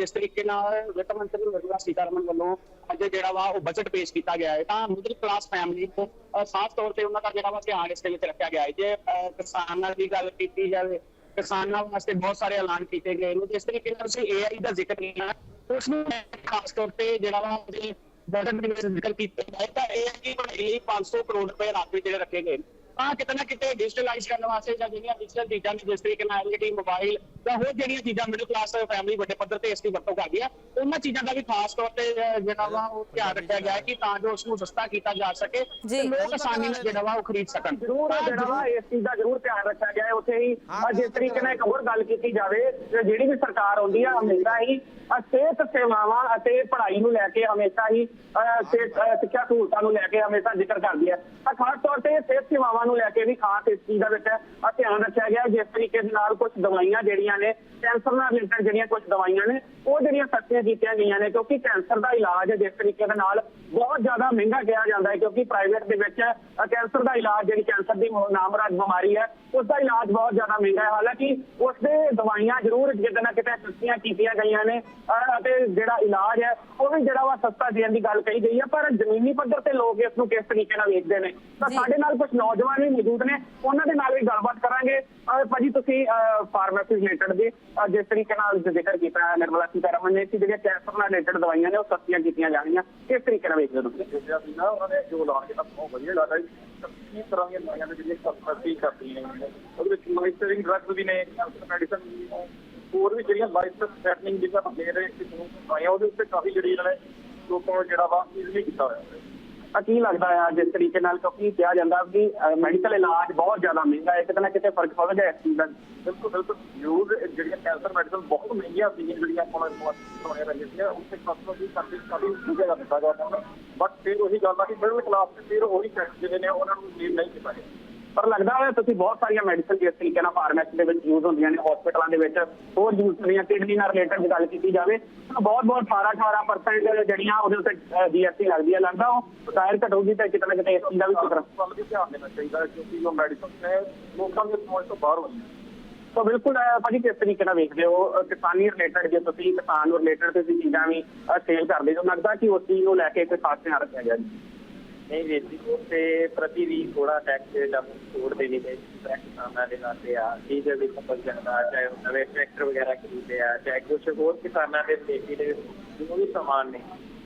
ਜਿਸ ਤਰੀਕੇ ਨਾਲ ਵਿੱਤ ਮੰਤਰੀ ਨਿਰਮਲਾ ਸੀਤਾਰਮਨ ਵੱਲੋਂ ਅੱਜ ਜਿਹੜਾ ਵਾ ਉਹ ਬਜਟ ਪੇਸ਼ ਕੀਤਾ ਗਿਆ ਹੈ ਤਾਂ ਮਿਡਲ ਕਲਾਸ ਫੈਮਿਲੀ ਨੂੰ ਸਾਫ਼ ਤੌਰ ਤੇ ਉਹਨਾਂ ਦਾ ਜਿਹੜਾ ਵਾ ਧਿਆਨ ਇਸ ਦੇ ਵਿੱਚ ਰੱਖਿਆ ਗਿਆ ਹੈ। ਜੇ ਅਹ, ਕਿਸਾਨਾਂ ਦੀ ਗੱਲ ਕੀਤੀ ਜਾਵੇ ਕਿਸਾਨਾਂ ਵਾਸਤੇ ਬਹੁਤ ਸਾਰੇ ਐਲਾਨ ਕੀਤੇ ਗਏ ਨੇ ਜਿਸ ਤਰੀਕੇ ਨਾਲ ਤੁਸੀਂ ਏਆਈ ਦਾ ਜ਼ਿਕਰ ਕੀਤਾ ਉਸ ਨੂੰ ਖਾਸ ਤੌਰ ਤੇ ਜਿਹੜਾ ਵਾ ਉਹਦੇ ਬਜਟ ਦੇ ਵਿੱਚ ਜ਼ਿਕਰ ਕੀਤਾ ਹੈ ਤਾਂ ਏਆਈ ਲਈ 500 ਕਰੋੜ ਰੁਪਏ ਰਾਖਵੇ ਜਿਹੜੇ ਰੱਖੇ ਗਏ ਨੇ। ਤਾਂ ਕਿਤੇ ਨਾ ਕਿਤੇ ਡਿਜੀਟਲਾਈਜ਼ ਕਰਨ ਵਾਸਤੇ ਜਾਂ ਜਿਹੜੀਆਂ ਡਿਜੀਟਲ ਚੀਜ਼ਾਂ ਨੇ ਜਿਸ ਤਰੀਕੇ ਨਾਲ ਜਿਹੜੀ ਮੋਬਾਈਲ ਜਾਂ ਹੋਰ ਜਿਹੜੀਆਂ ਚੀਜ਼ਾਂ ਮਿਡਲ ਕਲਾਸ ਫੈਮਿਲੀ ਵੱਡੇ ਪੱਧਰ ਤੇ ਇਸ ਦੀ ਵਰਤੋਂ ਕਰਦੀ ਆ ਉਹਨਾਂ ਚੀਜ਼ਾਂ ਦਾ ਵੀ ਖਾਸ ਤੌਰ ਤੇ ਜਿਹੜਾ ਵਾ ਉਹ ਧਿਆਨ ਰੱਖਿਆ ਗਿਆ ਹੈ ਕਿ ਤਾਂ ਜੋ ਉਸ ਨੂੰ ਸਸਤਾ ਕੀਤਾ ਜਾ ਸਕੇ। ਤੇ ਲੋਕ ਆਸਾਨੀ ਨਾਲ ਜਿਹੜਾ ਵਾ ਉਹ ਖਰੀਦ ਸਕਣ। ਜ਼ਰੂਰ ਜਿਹੜਾ ਵਾ ਇਸ ਚੀਜ਼ ਦਾ ਜ਼ਰੂਰ ਧਿਆਨ ਰੱਖਿਆ ਗਿਆ ਹੈ। ਉੱਥੇ ਹੀ ਜਿਸ ਤਰੀਕੇ ਨਾਲ ਇੱਕ ਹੋਰ ਗੱਲ ਕੀਤੀ ਜਾਵੇ ਕਿ ਜਿਹੜੀ ਵੀ ਸਰਕਾਰ ਆਉਂਦੀ ਆ ਹਮੇਸ਼ਾ ਹੀ ਸਿਹਤ ਸੇਵਾਵਾਂ ਅਤੇ ਪੜ੍ਹਾਈ ਨੂੰ ਲੈ ਕੇ ਹਮੇਸ਼ਾ ਹੀ ਸਿੱਖਿਆ ਸਹੂਲਤਾਂ ਨੂੰ ਲੈ ਕੇ ਹਮੇਸ਼ਾ ਜ਼ਿਕਰ ਕਰਦੀ ਹੈ। ਤਾਂ ਖਾਸ ਤੌਰ ਤੇ ਸਿਹਤ ਸੇਵਾਵਾਂ ਨੂੰ ਲੈ ਕੇ ਵੀ ਖਾਸ ਇਸ ਚੀਜ਼ ਦਾ ਵਿੱਚ ਅਹ, ਧਿਆਨ ਰੱਖਿਆ ਗਿਆ ਜਿਸ ਤਰੀਕੇ ਦੇ ਨਾਲ ਕੁਝ ਦਵਾਈਆਂ ਜਿਹੜੀਆਂ ਨੇ ਕੈਂਸਰ ਨਾਲ ਰਿਲੇਟਡ ਜਿਹੜੀਆਂ ਕੁਝ ਦਵਾਈਆਂ ਨੇ ਉਹ ਜਿਹੜੀਆਂ ਸਸਤੀਆਂ ਕੀਤੀਆਂ ਗਈਆਂ ਨੇ ਕਿਉਂਕਿ ਕੈਂਸਰ ਦਾ ਇਲਾਜ ਜਿਸ ਤਰੀਕੇ ਦੇ ਨਾਲ ਬਹੁਤ ਜ਼ਿਆਦਾ ਮਹਿੰਗਾ ਕਿਹਾ ਜਾਂਦਾ ਹੈ ਕਿਉਂਕਿ ਪ੍ਰਾਈਵੇਟ ਦੇ ਵਿੱਚ ਕੈਂਸਰ ਦਾ ਇਲਾਜ ਜਿਹੜੀ ਕੈਂਸਰ ਦੀ ਨਾਮਰਾਜ ਬਿਮਾਰੀ ਹੈ ਉਸ ਦਾ ਇਲਾਜ ਬਹੁਤ ਜ਼ਿਆਦਾ ਮਹਿੰਗਾ ਹੈ। ਹਾਲਾਂਕਿ ਉਸ ਦੇ ਦਵਾਈਆਂ ਜ਼ਰੂਰ ਕਿਤੇ ਨਾ ਕਿਤੇ ਸਸਤੀਆਂ ਕੀਤੀਆਂ ਗਈਆਂ ਨੇ ਅਤੇ ਜਿਹੜਾ ਇਲਾਜ ਹੈ ਉਹ ਵੀ ਜਿਹੜਾ ਵਾ ਸਸਤਾ ਦੇਣ ਦੀ ਗੱਲ ਕਹੀ ਗਈ ਹੈ ਪਰ ਜ਼ਮੀਨੀ ਪੱਧਰ ਤੇ ਲੋਕ ਇਸ ਨੂੰ ਕਿਸ ਤਰੀਕੇ ਨਾਲ ਵੇਖਦੇ ਨੇ? ਤਾਂ। ਸਾਡੇ ਨਾਲ ਕੁਝ ਨੌਜਵਾਨ ਵੀ ਮੌਜੂਦ ਨੇ ਉਹਨਾਂ ਦੇ ਨਾਲ ਵੀ ਗੱਲਬਾਤ ਕਰਾਂਗੇ। ਭਾਜੀ ਤੁਸੀਂ ਫਾਰਮੇਸੀ ਰਿਲੇਟਡ ਦੇ ਜਿਸ ਤਰੀਕੇ ਨਾਲ ਜ਼ਿਕਰ ਕੀਤਾ ਹੈ ਨਿਰਮਲਾ ਸੀਤਾਰਮਨ ਨੇ ਕਿ ਜਿਹੜੀਆਂ ਕੈਂਸਰ ਨਾਲ ਰਿਲੇਟਡ ਦਵਾਈਆਂ ਨੇ ਉਹ ਸਸਤੀਆਂ ਕੀਤੀਆਂ ਜਾਣਗੀਆਂ। ਕਿਸ ਤਰੀਕੇ ਨਾਲ ਵੇਖਦੇ ਹੋ ਤੁਸੀਂ? ਜਿਹੜਾ ਸੀ ਨਾ ਉਹਨਾਂ ਨੇ ਜੋ ਐਲਾਨ ਕੀਤਾ ਬਹੁਤ ਵਧੀਆ ਲੱਗਦਾ ਜੀ ਕੀ ਤਰ੍ਹਾਂ ਦੀਆਂ ਦਵਾਈਆਂ ਨੇ ਜਿਹੜੀਆਂ ਸਸਤੀ ਕਰਦੀਆਂ ਨੇ ਉਹਦੇ ਵਿੱਚ ਸੇਵਿੰਗ ਡਰੱਗਸ ਵੀ ਨੇ ਮੈਡੀਸਨ ਵੀ ਨੇ। ਹੋਰ ਵੀ ਜਿਹੜੀਆਂ ਲਾਈਫ ਸੈਟਨਿੰਗ ਜਿਹੜੀਆਂ ਆਪਾਂ ਦੇ ਰਹੇ ਨੂੰ ਦਵਾਈਆਂ ਉਹਦੇ ਉੱਤੇ ਕਾਫੀ ਜਿਹੜੀ ਇਹਨਾਂ ਨੇ ਲੋਕਾਂ ਨੂੰ ਜਿਹੜਾ ਵਾ ਇਜ਼ੀਲੀ ਕੀਤਾ ਹੋਇਆ। ਤਾਂ ਕੀ ਲੱਗਦਾ ਹੈ ਜਿਸ ਤਰੀਕੇ ਨਾਲ ਕਿਉਂਕਿ ਕਿਹਾ ਜਾਂਦਾ ਕਿ ਮੈਡੀਕਲ ਇਲਾਜ ਬਹੁਤ ਜ਼ਿਆਦਾ ਮਹਿੰਗਾ ਹੈ ਕਿਤੇ ਨਾ ਕਿਤੇ ਫ਼ਰਕ ਪਵੇਗਾ ਇਸ ਚੀਜ਼ ਦਾ। ਬਿਲਕੁਲ ਬਿਲਕੁਲ। ਯੂਜ਼ ਜਿਹੜੀਆਂ ਕੈਂਸਰ ਮੈਡੀਸਨ ਬਹੁਤ ਮਹਿੰਗੀਆਂ ਸੀਗੀਆਂ ਜਿਹੜੀਆਂ ਨੂੰ ਸੁਣਿਆ ਰਹਿੰਦੀਆਂ ਸੀਗੀਆਂ ਉੱਥੇ ਕਸਟਮਰ ਦੀ ਸਰਵਿਸ ਕਾਫੀ ਕਰ ਦਿੱਤਾ ਉਹਨਾਂ ਬਟ ਫਿਰ ਉਹੀ ਗੱਲ ਆ ਕਿ ਮਿਡਲ ਕਲਾਸ ਤੇ ਫਿਰ ਉਹੀ ਜਿਹੜੇ ਨੇ ਉਹਨਾਂ ਨੂੰ ਨਹੀਂ ਕੀਤਾ ਗਿਆ। ਪਰ ਲੱਗਦਾ ਹੈ ਤੁਸੀਂ ਬਹੁਤ ਸਾਰੀਆਂ ਮੈਡੀਸਨ ਜਿਸ ਤਰੀਕੇ ਨਾਲ ਫਾਰਮੇਸੀ ਦੇ ਵਿੱਚ ਯੂਜ਼ ਹੁੰਦੀਆਂ ਨੇ ਹਸਪੀਟਲਾਂ ਦੇ ਵਿੱਚ ਹੋਰ ਯੂਜ਼ ਹੁੰਦੀਆਂ ਕਿਡਨੀ ਨਾਲ ਰਿਲੇਟਡ ਗੱਲ ਕੀਤੀ ਜਾਵੇ ਤਾਂ ਬਹੁਤ ਬਹੁਤ 18 18% ਜਿਹੜੀਆਂ ਉਹਦੇ ਉੱਤੇ ਜੀਐਸਟੀ ਲੱਗਦੀ ਹੈ। ਲੱਗਦਾ ਉਹ ਦਾਇਰ ਘਟੂਗੀ ਤਾਂ ਕਿਤੇ ਨਾ ਕਿਤੇ ਇਸ ਚੀਜ਼ ਦਾ ਵੀ ਫਿਕਰ ਵੱਲ ਵੀ ਧਿਆਨ ਦੇਣਾ ਚਾਹੀਦਾ ਹੈ ਕਿਉਂਕਿ ਜੋ ਮੈਡੀਸਨ ਨੇ ਲੋਕਾਂ ਦੇ ਸਮਝ ਤੋਂ ਬਾਹਰ ਹੋਈਆਂ। ਤਾਂ ਬਿਲਕੁਲ ਭਾਜੀ ਕਿਸ ਤਰੀਕੇ ਨਾਲ ਵੇਖਦੇ ਹੋ ਕਿਸਾਨੀ ਰਿਲੇਟਡ ਜੇ ਤੁਸੀਂ ਕਿਸਾਨ ਨੂੰ ਰਿਲੇਟਡ ਤੁਸੀਂ ਚੀਜ਼ਾਂ ਵੀ ਸੇਲ ਕਰਦੇ ਹੋ ਲੱਗਦਾ ਕਿ ਉਸ ਚੀਜ਼ ਨੂੰ ਲੈ ਕੇ ਕੋਈ ਖਾਸ ਧਿਆਨ ਰੱਖਿਆ ਗਿਆ ਜੀ? ਨਹੀਂ ਵੀਰ ਜੀ ਤੇ ਪ੍ਰਤੀ ਵੀ ਥੋੜਾ ਟੈਕਸ ਜਿਹੜਾ ਛੋੜ ਦੇਣੀ ਤੇ ਕਿਸਾਨਾਂ ਦੇ ਨਾਤੇ ਆ ਡੀਜ਼ਲ ਦੀ ਖਪਤ ਜ਼ਿਆਦਾ ਚਾਹੇ ਉਹ ਨਵੇਂ ਟਰੈਕਟਰ ਵਗੈਰਾ ਖਰੀਦੇ ਆ, ਚਾਹੇ ਕੁਝ ਹੋਰ ਕਿਸਾਨਾਂ ਦੇ ਸੇਫਟੀ ਦੇ ਜੋ ਵੀ ਸਮਾਨ ਨੇ,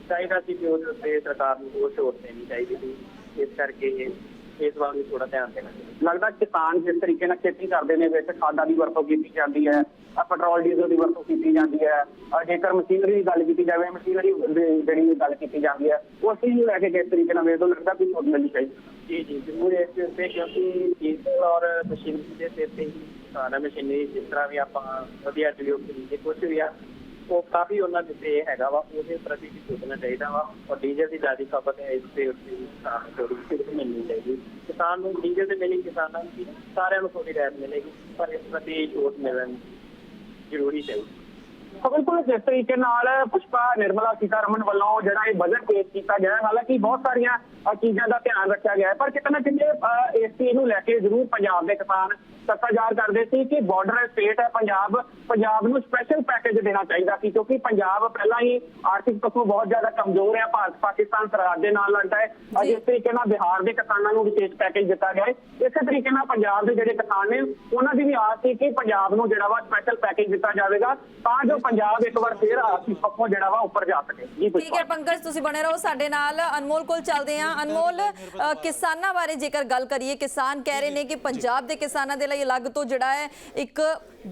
ਚਾਹੀਦਾ ਸੀ ਕਿ ਉਹਦੇ ਉੱਤੇ ਸਰਕਾਰ ਨੂੰ ਹੋਰ ਛੋਟ ਦੇਣੀ ਚਾਹੀਦੀ ਸੀ। ਇਸ ਕਰਕੇ ਇਸ ਵੱਲ ਵੀ ਥੋੜਾ ਧਿਆਨ ਦੇਣਾ। ਲੱਗਦਾ ਕਿਸਾਨ ਜਿਸ ਤਰੀਕੇ ਨਾਲ ਖੇਤੀ ਕਰਦੇ ਨੇ, ਵਿੱਚ ਖਾਦਾਂ ਦੀ ਵਰਤੋਂ ਕੀਤੀ ਜਾਂਦੀ ਹੈ ਪੈਟਰੋਲ, ਡੀਜ਼ਲ ਦੀ ਵਰਤੋਂ ਕੀਤੀ ਜਾਂਦੀ ਹੈ ਜੇਕਰ ਮਸ਼ੀਨਰੀ ਦੀ ਗੱਲ ਕੀਤੀ ਜਾਵੇ, ਮਸ਼ੀਨਰੀ ਜਿਹੜੀ ਗੱਲ ਕੀਤੀ ਜਾਂਦੀ ਹੈ, ਉਸ ਚੀਜ਼ ਨੂੰ ਲੈ ਕੇ ਕਿਸ ਤਰੀਕੇ ਨਾਲ ਵੇਖਦੇ ਲੱਗਦਾ ਵੀ ਛੋਟ ਮਿਲਣੀ ਚਾਹੀਦੀ ਜੀ ਜੀ, ਜ਼ਰੂਰ ਇਸ ਦੇ ਉੱਤੇ ਕਿਉਂਕਿ ਡੀਜ਼ਲ ਔਰ ਮਸ਼ੀਨਰੀ ਦੇ ਸਿਰ ਤੇ ਹੀ ਸਾਰਾ ਮਸ਼ੀਨਰੀ ਜਿਸ ਤਰ੍ਹਾਂ ਵੀ ਆਪਾਂ ਵਧੀਆ ਡਿਲੀਵਰ ਕਰੀਏ ਕੁਝ ਵੀ ਆ ਉਹ ਕਾਫੀ ਉਹਨਾਂ ਦੇ ਤੇ ਹੈਗਾ ਵਾ, ਉਹਦੇ ਪ੍ਰਤੀ ਵੀ ਸੋਚਣਾ ਚਾਹੀਦਾ ਵਾ। ਔਰ ਡੀਜ਼ਲ ਦੀ ਜ਼ਿਆਦਾ ਖਪਤ ਹੈ, ਇਸ ਦੇ ਥੋੜੀ ਛੂਟ ਮਿਲਣੀ ਚਾਹੀਦੀ। ਕਿਸਾਨ ਨੂੰ ਡੀਜ਼ਲ ਤੇ ਮਿਲੀ ਕਿਸਾਨਾਂ ਨੂੰ ਸਾਰਿਆਂ ਨੂੰ ਥੋੜੀ ਰਹਿਤ ਮਿਲੇਗੀ, ਪਰ ਇਸ ਪ੍ਰਤੀ ਛੋਟ ਮਿਲਣ ਜ਼ਰੂਰੀ ਚਾਹੀਦੀ ਤਾਂ ਬਿਲਕੁਲ ਜਿਸ ਤਰੀਕੇ ਨਾਲ ਪੁਸ਼ਪਾ ਨਿਰਮਲਾ ਸੀਤਾਰਮਨ ਵੱਲੋਂ ਜਿਹੜਾ ਇਹ ਬਜਟ ਪੇਸ਼ ਕੀਤਾ ਗਿਆ ਹਾਲਾਂਕਿ ਬਹੁਤ ਸਾਰੀਆਂ ਚੀਜ਼ਾਂ ਦਾ ਧਿਆਨ ਰੱਖਿਆ ਗਿਆ ਹੈ ਪਰ ਕਿਤੇ ਨਾ ਕਿਤੇ ਇਸ ਚੀਜ਼ ਨੂੰ ਲੈ ਕੇ ਜ਼ਰੂਰ ਪੰਜਾਬ ਦੇ ਕਿਸਾਨ ਸੱਤਾਜਾਰ ਕਰਦੇ ਸੀ ਕਿ ਬਾਰਡਰ ਸਟੇਟ ਹੈ ਪੰਜਾਬ ਪੰਜਾਬ ਨੂੰ ਸਪੈਸ਼ਲ ਪੈਕੇਜ ਦੇਣਾ ਚਾਹੀਦਾ ਸੀ ਕਿਉਂਕਿ ਪੰਜਾਬ ਪਹਿਲਾਂ ਹੀ ਆਰਥਿਕ ਪੱਖੋਂ ਬਹੁਤ ਜ਼ਿਆਦਾ ਕਮਜ਼ੋਰ ਹੈ ਭਾਰਤ ਪਾਕਿਸਤਾਨ ਸਰਹੱਦ ਦੇ ਨਾਲ ਲੜਦਾ ਹੈ ਅ, ਜਿਸ ਤਰੀਕੇ ਨਾਲ ਬਿਹਾਰ ਦੇ ਕਿਸਾਨਾਂ ਨੂੰ ਵਿਸ਼ੇਸ਼ ਪੈਕੇਜ ਦਿੱਤਾ ਗਿਆ ਹੈ ਇਸੇ ਤਰੀਕੇ ਨਾਲ ਪੰਜਾਬ ਦੇ ਜਿਹੜੇ ਕਿਸਾਨ ਨੇ ਉਹਨਾਂ ਦੀ ਵੀ ਆਸ ਸੀ ਕਿ ਪੰਜਾਬ ਨੂੰ ਜਿਹੜਾ ਵਾ ਸਪੈਸ਼ਲ ਪੈਕੇਜ ਦਿੱਤਾ ਜਾਵੇਗਾ ਤਾਂ ਜੋ ਪੰਜਾਬ ਇੱਕ ਵਾਰ ਫੇਰ ਆਰਥਿਕ ਪੱਖੋਂ ਜਿਹੜਾ ਵਾ ਉੱਪਰ ਜਾ ਸਕੇ। ਜੀ ਠੀਕ ਹੈ ਪੰਕਜ ਤੁਸੀਂ ਬਣੇ ਰਹੋ ਸਾਡੇ ਨਾਲ। ਅਨਮੋਲ ਕੋਲ ਚੱਲਦੇ ਹਾਂ। ਅਨਮੋਲ ਕਿਸਾਨਾਂ ਬਾਰੇ ਜੇਕਰ ਗੱਲ ਕਰੀਏ ਕਿਸਾਨ ਕਹਿ ਰਹੇ ਨੇ ਕਿ ਪੰਜਾਬ ਦੇ ਕਿਸਾਨਾਂ ਦੇ ਲਈ ਅਲੱਗ ਤੋਂ ਜਿਹੜਾ ਹੈ ਇੱਕ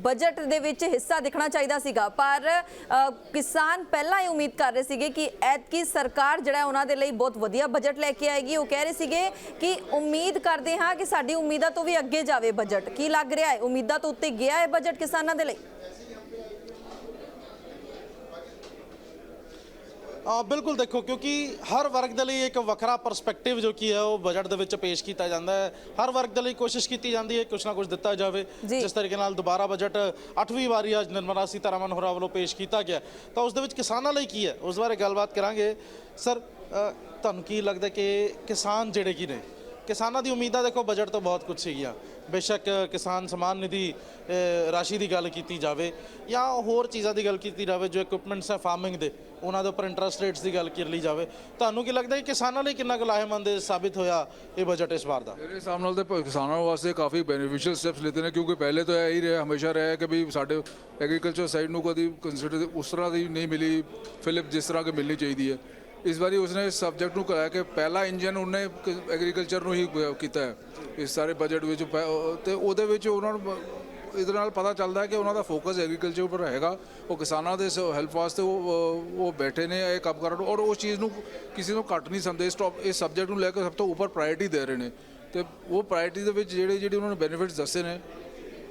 ਬਜਟ ਦੇ ਵਿੱਚ ਹਿੱਸਾ ਦਿਖਣਾ ਚਾਹੀਦਾ ਸੀਗਾ। ਪਰ ਕਿਸਾਨ ਪਹਿਲਾਂ ਹੀ ਉਮੀਦ ਕਰ ਰਹੇ ਸੀਗੇ ਕਿ ਐਤਕੀ ਸਰਕਾਰ ਜਿਹੜਾ ਉਹਨਾਂ ਦੇ ਲਈ ਬਹੁਤ ਵਧੀਆ ਬਜਟ ਲੈ ਕੇ ਆਏਗੀ। ਉਹ ਕਹਿ ਰਹੇ ਸੀਗੇ ਕਿ ਉਮੀਦ ਕਰਦੇ ਹਾਂ ਕਿ ਸਾਡੀ ਉਮੀਦਾਂ ਤੋਂ ਵੀ ਅੱਗੇ ਜਾਵੇ ਬਜਟ। ਕੀ ਲੱਗ ਰਿਹਾ ਹੈ? ਉਮੀਦਾਂ ਤੋਂ ਉੱਤੇ ਗਿਆ ਹੈ ਬਜਟ ਕਿਸਾਨਾਂ ਦੇ ਲਈ? ਆ ਬਿਲਕੁਲ ਦੇਖੋ ਕਿਉਂਕਿ ਹਰ ਵਰਗ ਦੇ ਲਈ ਇੱਕ ਵੱਖਰਾ ਪਰਸਪੈਕਟਿਵ ਜੋ ਕੀ ਹੈ ਉਹ ਬਜਟ ਦੇ ਵਿੱਚ ਪੇਸ਼ ਕੀਤਾ ਜਾਂਦਾ ਹੈ। ਹਰ ਵਰਗ ਦੇ ਲਈ ਕੋਸ਼ਿਸ਼ ਕੀਤੀ ਜਾਂਦੀ ਹੈ ਕੁਝ ਨਾ ਕੁਝ ਦਿੱਤਾ ਜਾਵੇ। ਜਿਸ ਤਰੀਕੇ ਨਾਲ ਦੁਬਾਰਾ ਬਜਟ 8ਵੀਂ ਵਾਰੀ ਅੱਜ ਨਿਰਮਲਾ ਸੀਤਾਰਮਨ ਹੋਰਾਂ ਵੱਲੋਂ ਪੇਸ਼ ਕੀਤਾ ਗਿਆ। ਤਾਂ ਉਸ ਦੇ ਵਿੱਚ ਕਿਸਾਨਾਂ ਲਈ ਕੀ ਹੈ? ਉਸ ਬਾਰੇ ਗੱਲਬਾਤ ਕਰਾਂਗੇ। ਸਰ ਤੁਹਾਨੂੰ ਕੀ ਲੱਗਦਾ ਕਿ ਕਿਸਾਨ ਜਿਹੜੇ ਕੀ ਨੇ? ਕਿਸਾਨਾਂ ਦੀ ਉਮੀਦਾਂ ਦੇਖੋ ਬਜਟ ਤੋਂ ਬਹੁਤ ਕੁਝ ਸੀਗੀਆਂ ਬੇਸ਼ੱਕ ਕਿਸਾਨ ਸਮਾਨ ਨਿਧੀ ਰਾਸ਼ੀ ਦੀ ਗੱਲ ਕੀਤੀ ਜਾਵੇ ਜਾਂ ਹੋਰ ਚੀਜ਼ਾਂ ਦੀ ਗੱਲ ਕੀਤੀ ਜਾਵੇ, ਜੋ ਇਕਵਿਪਮੈਂਟਸ ਹੈ ਫਾਰਮਿੰਗ ਦੇ, ਉਹਨਾਂ ਦੇ ਉੱਪਰ ਇੰਟਰਸਟ ਰੇਟਸ ਦੀ ਗੱਲ ਕਰ ਲਈ ਜਾਵੇ, ਤੁਹਾਨੂੰ ਕੀ ਲੱਗਦਾ ਕਿ ਕਿਸਾਨਾਂ ਲਈ ਕਿੰਨਾ ਕੁ ਲਾਹੇਮੰਦ ਸਾਬਿਤ ਹੋਇਆ ਇਹ ਬਜਟ ਇਸ ਵਾਰ ਦਾ? ਮੇਰੇ ਹਿਸਾਬ ਨਾਲ ਤਾਂ ਕਿਸਾਨਾਂ ਵਾਸਤੇ ਕਾਫੀ ਬੈਨੀਫੀਸ਼ੀਅਲ ਸਟੈਪਸ ਲਿੱਤੇ ਨੇ, ਕਿਉਂਕਿ ਪਹਿਲੇ ਤਾਂ ਇਹ ਹੀ ਰਿਹਾ, ਹਮੇਸ਼ਾ ਰਿਹਾ ਕਿ ਵੀ ਸਾਡੇ ਐਗਰੀਕਲਚਰ ਸਾਈਡ ਨੂੰ ਕਦੀ ਕੰਸੀਡਰ ਉਸ ਤਰ੍ਹਾਂ ਦੀ ਨਹੀਂ ਮਿਲੀ ਫਿਲਿਪ ਜਿਸ ਤਰ੍ਹਾਂ ਕਿ ਮਿਲਣੀ ਚਾਹੀਦੀ ਹੈ। ਇਸ ਵਾਰੀ ਉਸਨੇ ਇਸ ਸਬਜੈਕਟ ਨੂੰ ਕਰਾਇਆ ਕਿ ਪਹਿਲਾ ਇੰਜਨ ਉਹਨੇ ਐਗਰੀਕਲਚਰ ਨੂੰ ਹੀ ਕੀਤਾ ਹੈ। ਇਸ ਸਾਰੇ ਬਜਟ ਵਿੱਚ ਪ- ਤੇ ਉਹਦੇ ਵਿੱਚ ਉਹਨਾਂ ਨੂੰ ਇਹਦੇ ਨਾਲ ਪਤਾ ਚੱਲਦਾ ਕਿ ਉਹਨਾਂ ਦਾ ਫੋਕਸ ਐਗਰੀਕਲਚਰ ਉੱਪਰ ਹੈਗਾ ਉਹ ਕਿਸਾਨਾਂ ਦੇ ਹੈਲਪ ਵਾਸਤੇ ਉਹ ਉਹ ਬੈਠੇ ਨੇ, ਇਹ ਕੰਮ ਕਰਨ ਔਰ ਉਸ ਚੀਜ਼ ਨੂੰ ਕਿਸੇ ਨੂੰ ਘੱਟ ਨਹੀਂ ਸਮਝਦੇ। ਇਸ ਟੌਪ ਇਸ ਸਬਜੈਕਟ ਨੂੰ ਲੈ ਕੇ ਸਭ ਤੋਂ ਉੱਪਰ ਪ੍ਰਾਇੋਰਟੀ ਦੇ ਰਹੇ ਨੇ। ਤੇ ਉਹ ਪ੍ਰਾਇੋਰਟੀ ਦੇ ਵਿੱਚ ਜਿਹੜੇ ਜਿਹੜੇ ਉਹਨਾਂ ਨੂੰ ਬੈਨੀਫਿਟਸ ਦੱਸੇ ਨੇ,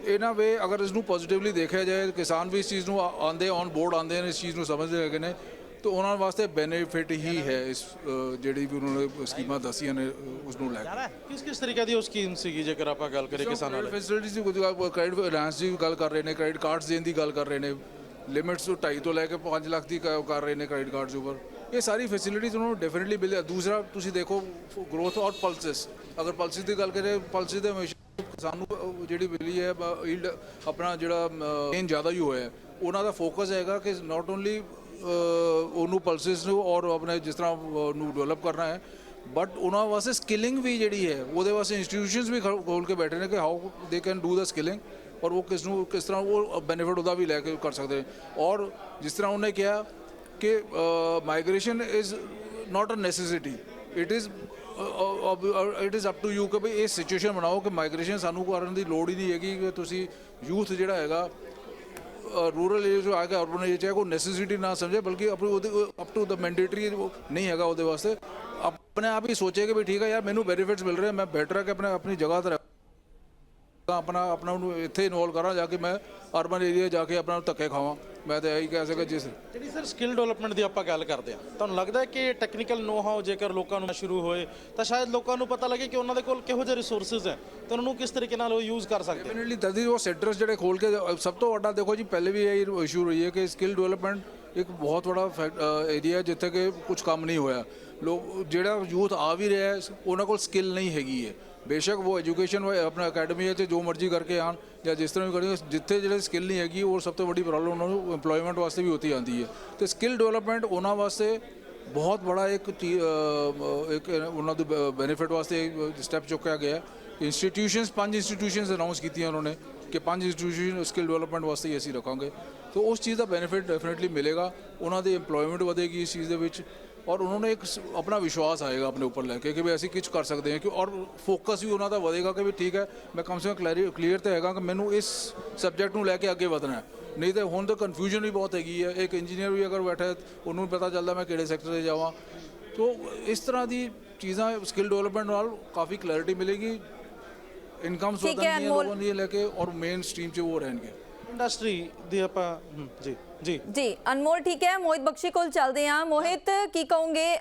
ਇਹਨਾਂ ਵੇ ਅਗਰ ਇਸ ਨੂੰ ਪੋਜ਼ਿਟਿਵਲੀ ਦੇਖਿਆ ਜਾਏ, ਕਿਸਾਨ ਵੀ ਇਸ ਚੀਜ਼ ਨੂੰ ਆ- ਆਉਂਦੇ ਔਨ ਬੋਰਡ ਆਉਂਦੇ ਨੇ, ਇਸ ਚੀਜ਼ ਨੂੰ ਸਮਝਦੇ ਹੈਗੇ ਨੇ ਤਾਂ ਉਹਨਾਂ ਵਾਸਤੇ ਬੈਨੀਫਿਟ ਹੀ ਹੈ ਇਸ ਅ, ਜਿਹੜੀ ਵੀ ਉਹਨਾਂ ਨੇ ਸਕੀਮਾਂ ਦੱਸੀਆਂ ਨੇ ਅ, ਉਸ ਨੂੰ ਲੈ ਕੇ। ਕਿਸ ਕਿਸ ਤਰੀਕੇ ਦੀ ਉਹ ਸਕੀਮ ਸੀਗੀ ਜੇਕਰ ਆਪਾਂ ਗੱਲ ਕਰੀਏ ਕਿਸਾਨਾਂ ਲਈ ਫੈਸਿਲਿਟੀਜ਼ ਦੀ ਕੁਝ ਕ੍ਰੈਡਿਟ ਫਾਈਨਾਂਸ ਦੀ ਗੱਲ ਕਰ ਰਹੇ ਨੇ ਕ੍ਰੈਡਿਟ ਕਾਰਡਸ ਦੇਣ ਦੀ ਗੱਲ ਕਰ ਰਹੇ ਨੇ ਲਿਮਿਟਸ ਤੋਂ 2.5 ਤੋਂ ਲੈ ਕੇ 5 ਲੱਖ ਦੀ ਕ- ਕਰ ਰਹੇ ਨੇ ਕ੍ਰੈਡਿਟ ਕਾਰਡਸ ਉੱਪਰ। ਇਹ ਸਾਰੀ ਫੈਸਿਲਿਟੀਜ਼ ਉਹਨਾਂ ਨੂੰ ਡੈਫੀਨਿਟਲੀ ਮਿਲ ਦੂਸਰਾ ਤੁਸੀਂ ਦੇਖੋ ਗਰੋਥ ਔਰ ਪਲਸਸ ਅਗਰ ਪਲਸਿਸ ਦੀ ਗੱਲ ਕਰੀਏ ਪਲਸਿਸ ਦੇ ਹਮੇਸ਼ਾ ਸਾਨੂੰ ਅਹ, ਜਿਹੜੀ ਮਿਲੀ ਹੈ ਈਲਡ ਆਪਣਾ ਜਿਹੜਾ ਮੇਨ ਜ਼ਿਆਦਾ ਹੀ ਹੋਇਆ ਹੈ। ਉਹਨਾਂ ਦਾ ਫੋਕਸ ਹੈਗਾ ਕਿ ਨਾਟ ਓਨਲੀ ਉਹਨੂੰ ਪਲਸਿਸ ਨੂੰ ਔਰ ਆਪਣੇ ਜਿਸ ਤਰ੍ਹਾਂ ਅਹ, ਨੂੰ ਡਿਵੈਲਪ ਕਰਨਾ ਹੈ। ਬਟ ਉਹਨਾਂ ਵਾਸਤੇ ਸਕਿਲਿੰਗ ਵੀ ਜਿਹੜੀ ਹੈ ਉਹਦੇ ਵਾਸਤੇ ਇੰਸਟੀਟਿਊਸ਼ਨਸ ਵੀ ਖੋਲ ਖੋਲ ਕੇ ਬੈਠੇ ਨੇ ਕਿ how they can do the skilling ਔਰ ਉਹ ਕਿਸ ਨੂੰ ਕਿਸ ਤਰ੍ਹਾਂ ਉਹ ਬੈਨੀਫਿਟ ਉਹਦਾ ਵੀ ਲੈ ਕੇ ਕਰ ਸਕਦੇ ਨੇ। ਔਰ ਜਿਸ ਤਰ੍ਹਾਂ ਉਹਨੇ ਕਿਹਾ ਕਿ migration is not a necessity it is it is up to you ਕਿ ਭਈ ਇਹ ਸਿਚੁਏਸ਼ਨ ਬਣਾਓ ਕਿ ਮਾਈਗ੍ਰੇਸ਼ਨ ਸਾਨੂੰ ਕਰਨ ਦੀ ਲੋੜ ਹੀ ਨਹੀਂ ਹੈਗੀ ਕਿ ਤੁਸੀਂ ਯੂਥ ਜਿਹੜਾ ਹੈਗਾ ਰੂਰਲ ਏਰੀਆ ਜੋ ਆ ਕੇ ਅਰਬਨ ਏਰੀਆ ਚ ਕੋਈ ਨੈਸੈਸਿਟੀ ਨਾ ਸਮਝੇ, ਬਲਕਿ ਆਪਣੀ ਉਹਦੇ ਅਪ ਟੂ ਦ ਮੈਂਡੇਟਰੀ ਨਹੀਂ ਹੈਗਾ ਉਹਦੇ ਵਾਸਤੇ। ਆਪਣੇ ਆਪ ਹੀ ਸੋਚੇ ਕਿ ਵੀ ਠੀਕ ਹੈ ਯਾਰ, ਮੈਨੂੰ ਬੈਨੀਫਿਟਸ ਮਿਲ ਰਹੇ, ਮੈਂ ਬੈਟਰ ਹੈ ਕਿ ਆਪਣੇ ਆਪਣੀ ਜਗ੍ਹਾ ਤੇ ਰਹਾਂ। ਆਪਣਾ ਆਪਣਾ ਉਹਨੂੰ ਇੱਥੇ ਇਨਵੋਲ ਕਰਾਂ ਜਾ ਕੇ ਮੈਂ ਅਰਬਨ ਏਰੀਆ ਜਾ ਕੇ ਆਪਣਾ ਧੱਕੇ ਖਾਵਾਂ ਮੈਂ ਤਾਂ ਇਹੀ ਕਹਿ ਸਕਦਾ ਜਿਸ ਜਿਹੜੀ ਸਰ ਸਕਿੱਲ ਡਿਵੈਲਪਮੈਂਟ ਦੀ ਆਪਾਂ ਗੱਲ ਕਰਦੇ ਹਾਂ ਤੁਹਾਨੂੰ ਲੱਗਦਾ ਹੈ ਕਿ ਟੈਕਨੀਕਲ ਨੋ ਜੇਕਰ ਲੋਕਾਂ ਨੂੰ ਸ਼ੁਰੂ ਹੋਏ ਤਾਂ ਸ਼ਾਇਦ ਲੋਕਾਂ ਨੂੰ ਪਤਾ ਲੱਗੇ ਕਿ ਉਹਨਾਂ ਦੇ ਕੋਲ ਕਿਹੋ ਜਿਹੇ ਰਿਸੋਰਸਸ ਹੈ ਤੇ ਉਹਨਾਂ ਨੂੰ ਕਿਸ ਤਰੀਕੇ ਨਾਲ ਉਹ ਯੂਜ਼ ਕਰ ਸਕਦੇ ਡੈਫੀਨਿਟਲੀ ਤਦੀ ਉਹ ਸੈਂਟਰਸ ਜਿਹੜੇ ਖੋਲ ਕੇ ਸਭ ਤੋਂ ਵੱਡਾ ਦੇਖੋ ਜੀ ਪਹਿਲੇ ਵੀ ਇਹ ਇਸ਼ੂ ਰਹੀ ਹੈ ਕਿ ਸਕਿੱਲ ਡਿਵੈਲਪਮੈਂਟ ਇੱਕ ਬਹੁਤ ਵੱਡਾ ਏਰੀਆ ਜਿੱਥੇ ਕਿ ਕੁਝ ਕੰਮ ਨਹੀਂ ਹੋਇਆ ਲੋਕ ਜਿਹੜਾ ਯੂਥ ਆ ਵੀ ਰਿਹਾ ਹੈ ਉਹਨਾਂ ਕੋਲ ਸਕਿੱਲ ਨਹੀਂ ਹੈਗੀ ਹੈ ਬੇਸ਼ੱਕ ਉਹ ਐਜੂਕੇਸ਼ਨ ਆਪਣਾ ਅਕੈਡਮੀ ਹੈ ਤੇ ਜੋ ਮਰਜ਼ੀ ਕਰਕੇ ਆਣ ਜਾਂ ਜਿਸ ਤਰ੍ਹਾਂ ਵੀ ਕਰੇ, ਜਿੱਥੇ ਜਿਹੜੇ ਸਕਿੱਲ ਨਹੀਂ ਹੈਗੀ, ਉਹ ਸਭ ਤੋਂ ਵੱਡੀ ਪ੍ਰੋਬਲਮ ਉਹਨਾਂ ਨੂੰ EMPLOYMENT ਵਾਸਤੇ ਵੀ ਹੁੰਦੀ ਆਉਂਦੀ ਹੈ। ਤੇ ਸਕਿੱਲ ਡਿਵੈਲਪਮੈਂਟ ਉਹਨਾਂ ਵਾਸਤੇ ਬਹੁਤ ਬੜਾ ਇੱਕ ਚੀ- ਇੱਕ ਉਹਨਾਂ ਦੇ ਬੈਨੀਫਿਟ ਵਾਸਤੇ ਸਟੈਪ ਚੁੱਕਿਆ ਗਿਆ ਹੈ। ਇੰਸਟੀਟਿਊਸ਼ਨਸ ਪੰਜ ਇੰਸਟੀਟਿਊਸ਼ਨਸ ਅਨਾਉਂਸ ਕੀਤੀਆਂ ਉਹਨਾਂ ਨੇ ਕਿ ਪੰਜ ਇੰਸਟੀਟਿਊਸ਼ਨ ਸਕਿੱਲ ਡਿਵੈਲਪਮੈਂਟ ਵਾਸਤੇ ਹੀ ਅਸੀਂ ਰੱਖਾਂਗੇ। ਤਾਂ ਉਸ ਚੀਜ਼ ਦਾ ਬੈਨੀਫਿਟ ਡੈਫੀਨਿਟਲੀ ਮਿਲੇਗਾ। ਉਹਨਾਂ ਦੀ EMPLOYMENT ਵਧੇਗੀ ਇਸ ਚੀਜ਼ ਦੇ ਵਿੱਚ। ਔਰ ਉਹਨਾਂ ਨੂੰ ਇੱਕ ਸ- ਆਪਣਾ ਵਿਸ਼ਵਾਸ ਆਏਗਾ ਆਪਣੇ ਉੱਪਰ ਲੈ ਕੇ ਕਿ ਵੀ ਅਸੀਂ ਕੁਝ ਕਰ ਸਕਦੇ ਹਾਂ ਕਿ ਔਰ ਫੋਕਸ ਵੀ ਉਹਨਾਂ ਦਾ ਵਧੇਗਾ ਕਿ ਵੀ ਠੀਕ ਹੈ ਮੈਂ ਕਮ ਸੇ ਕਮ ਕਲੀਅਰ ਤੇ ਹੈਗਾ ਕਿ ਮੈਨੂੰ ਇਸ ਸਬਜੈਕਟ ਨੂੰ ਲੈ ਕੇ ਅੱਗੇ ਵਧਣਾ ਹੈ। ਨਹੀਂ ਤਾਂ ਹੁਣ ਤਾਂ ਕਨਫਿਊਜ਼ਨ ਵੀ ਬਹੁਤ ਹੈਗੀ ਹੈ ਇੱਕ ਇੰਜੀਨੀਅਰ ਵੀ ਅਗਰ ਬੈਠਾ ਹੈ ਉਹਨੂੰ ਵੀ ਪਤਾ ਚੱਲਦਾ ਮੈਂ ਕਿਹੜੇ ਸੈਕਟਰ 'ਤੇ ਜਾਵਾਂ। ਤੋ ਇਸ ਤਰ੍ਹਾਂ ਦੀ ਚੀਜ਼ਾਂ ਸਕਿੱਲ ਡਿਵੈਲਪਮੈਂਟ ਨਾਲ ਕਾਫੀ ਕਲੈਰਿਟੀ ਮਿਲੇਗੀ ਇਨਕਮਸ ਠੀਕ ਹੈ, ਵਧਣਗੀਆਂ ਅਨਮੋਲ। ਲੋਕਾਂ ਦੀ ਲੈ ਕੇ ਔਰ ਮੇਨ ਸਟ੍ਰੀਮ 'ਚ ਉਹ ਰਹਿਣਗੇ। ਇੰਡਸਟਰੀ ਦੀ ਆਪਾਂ ਹਮ, ਜੀ। ਜੀ। ਜੀ, ਅਨਮੋਲ ਠੀਕ ਹੈ, ਮੋਹਿਤ ਬਖਸ਼ੀ ਕੋਲ ਚੱਲਦੇ ਹਾਂ। ਮੋਹਿਤ, ਕੀ ਕਹੋਗੇ?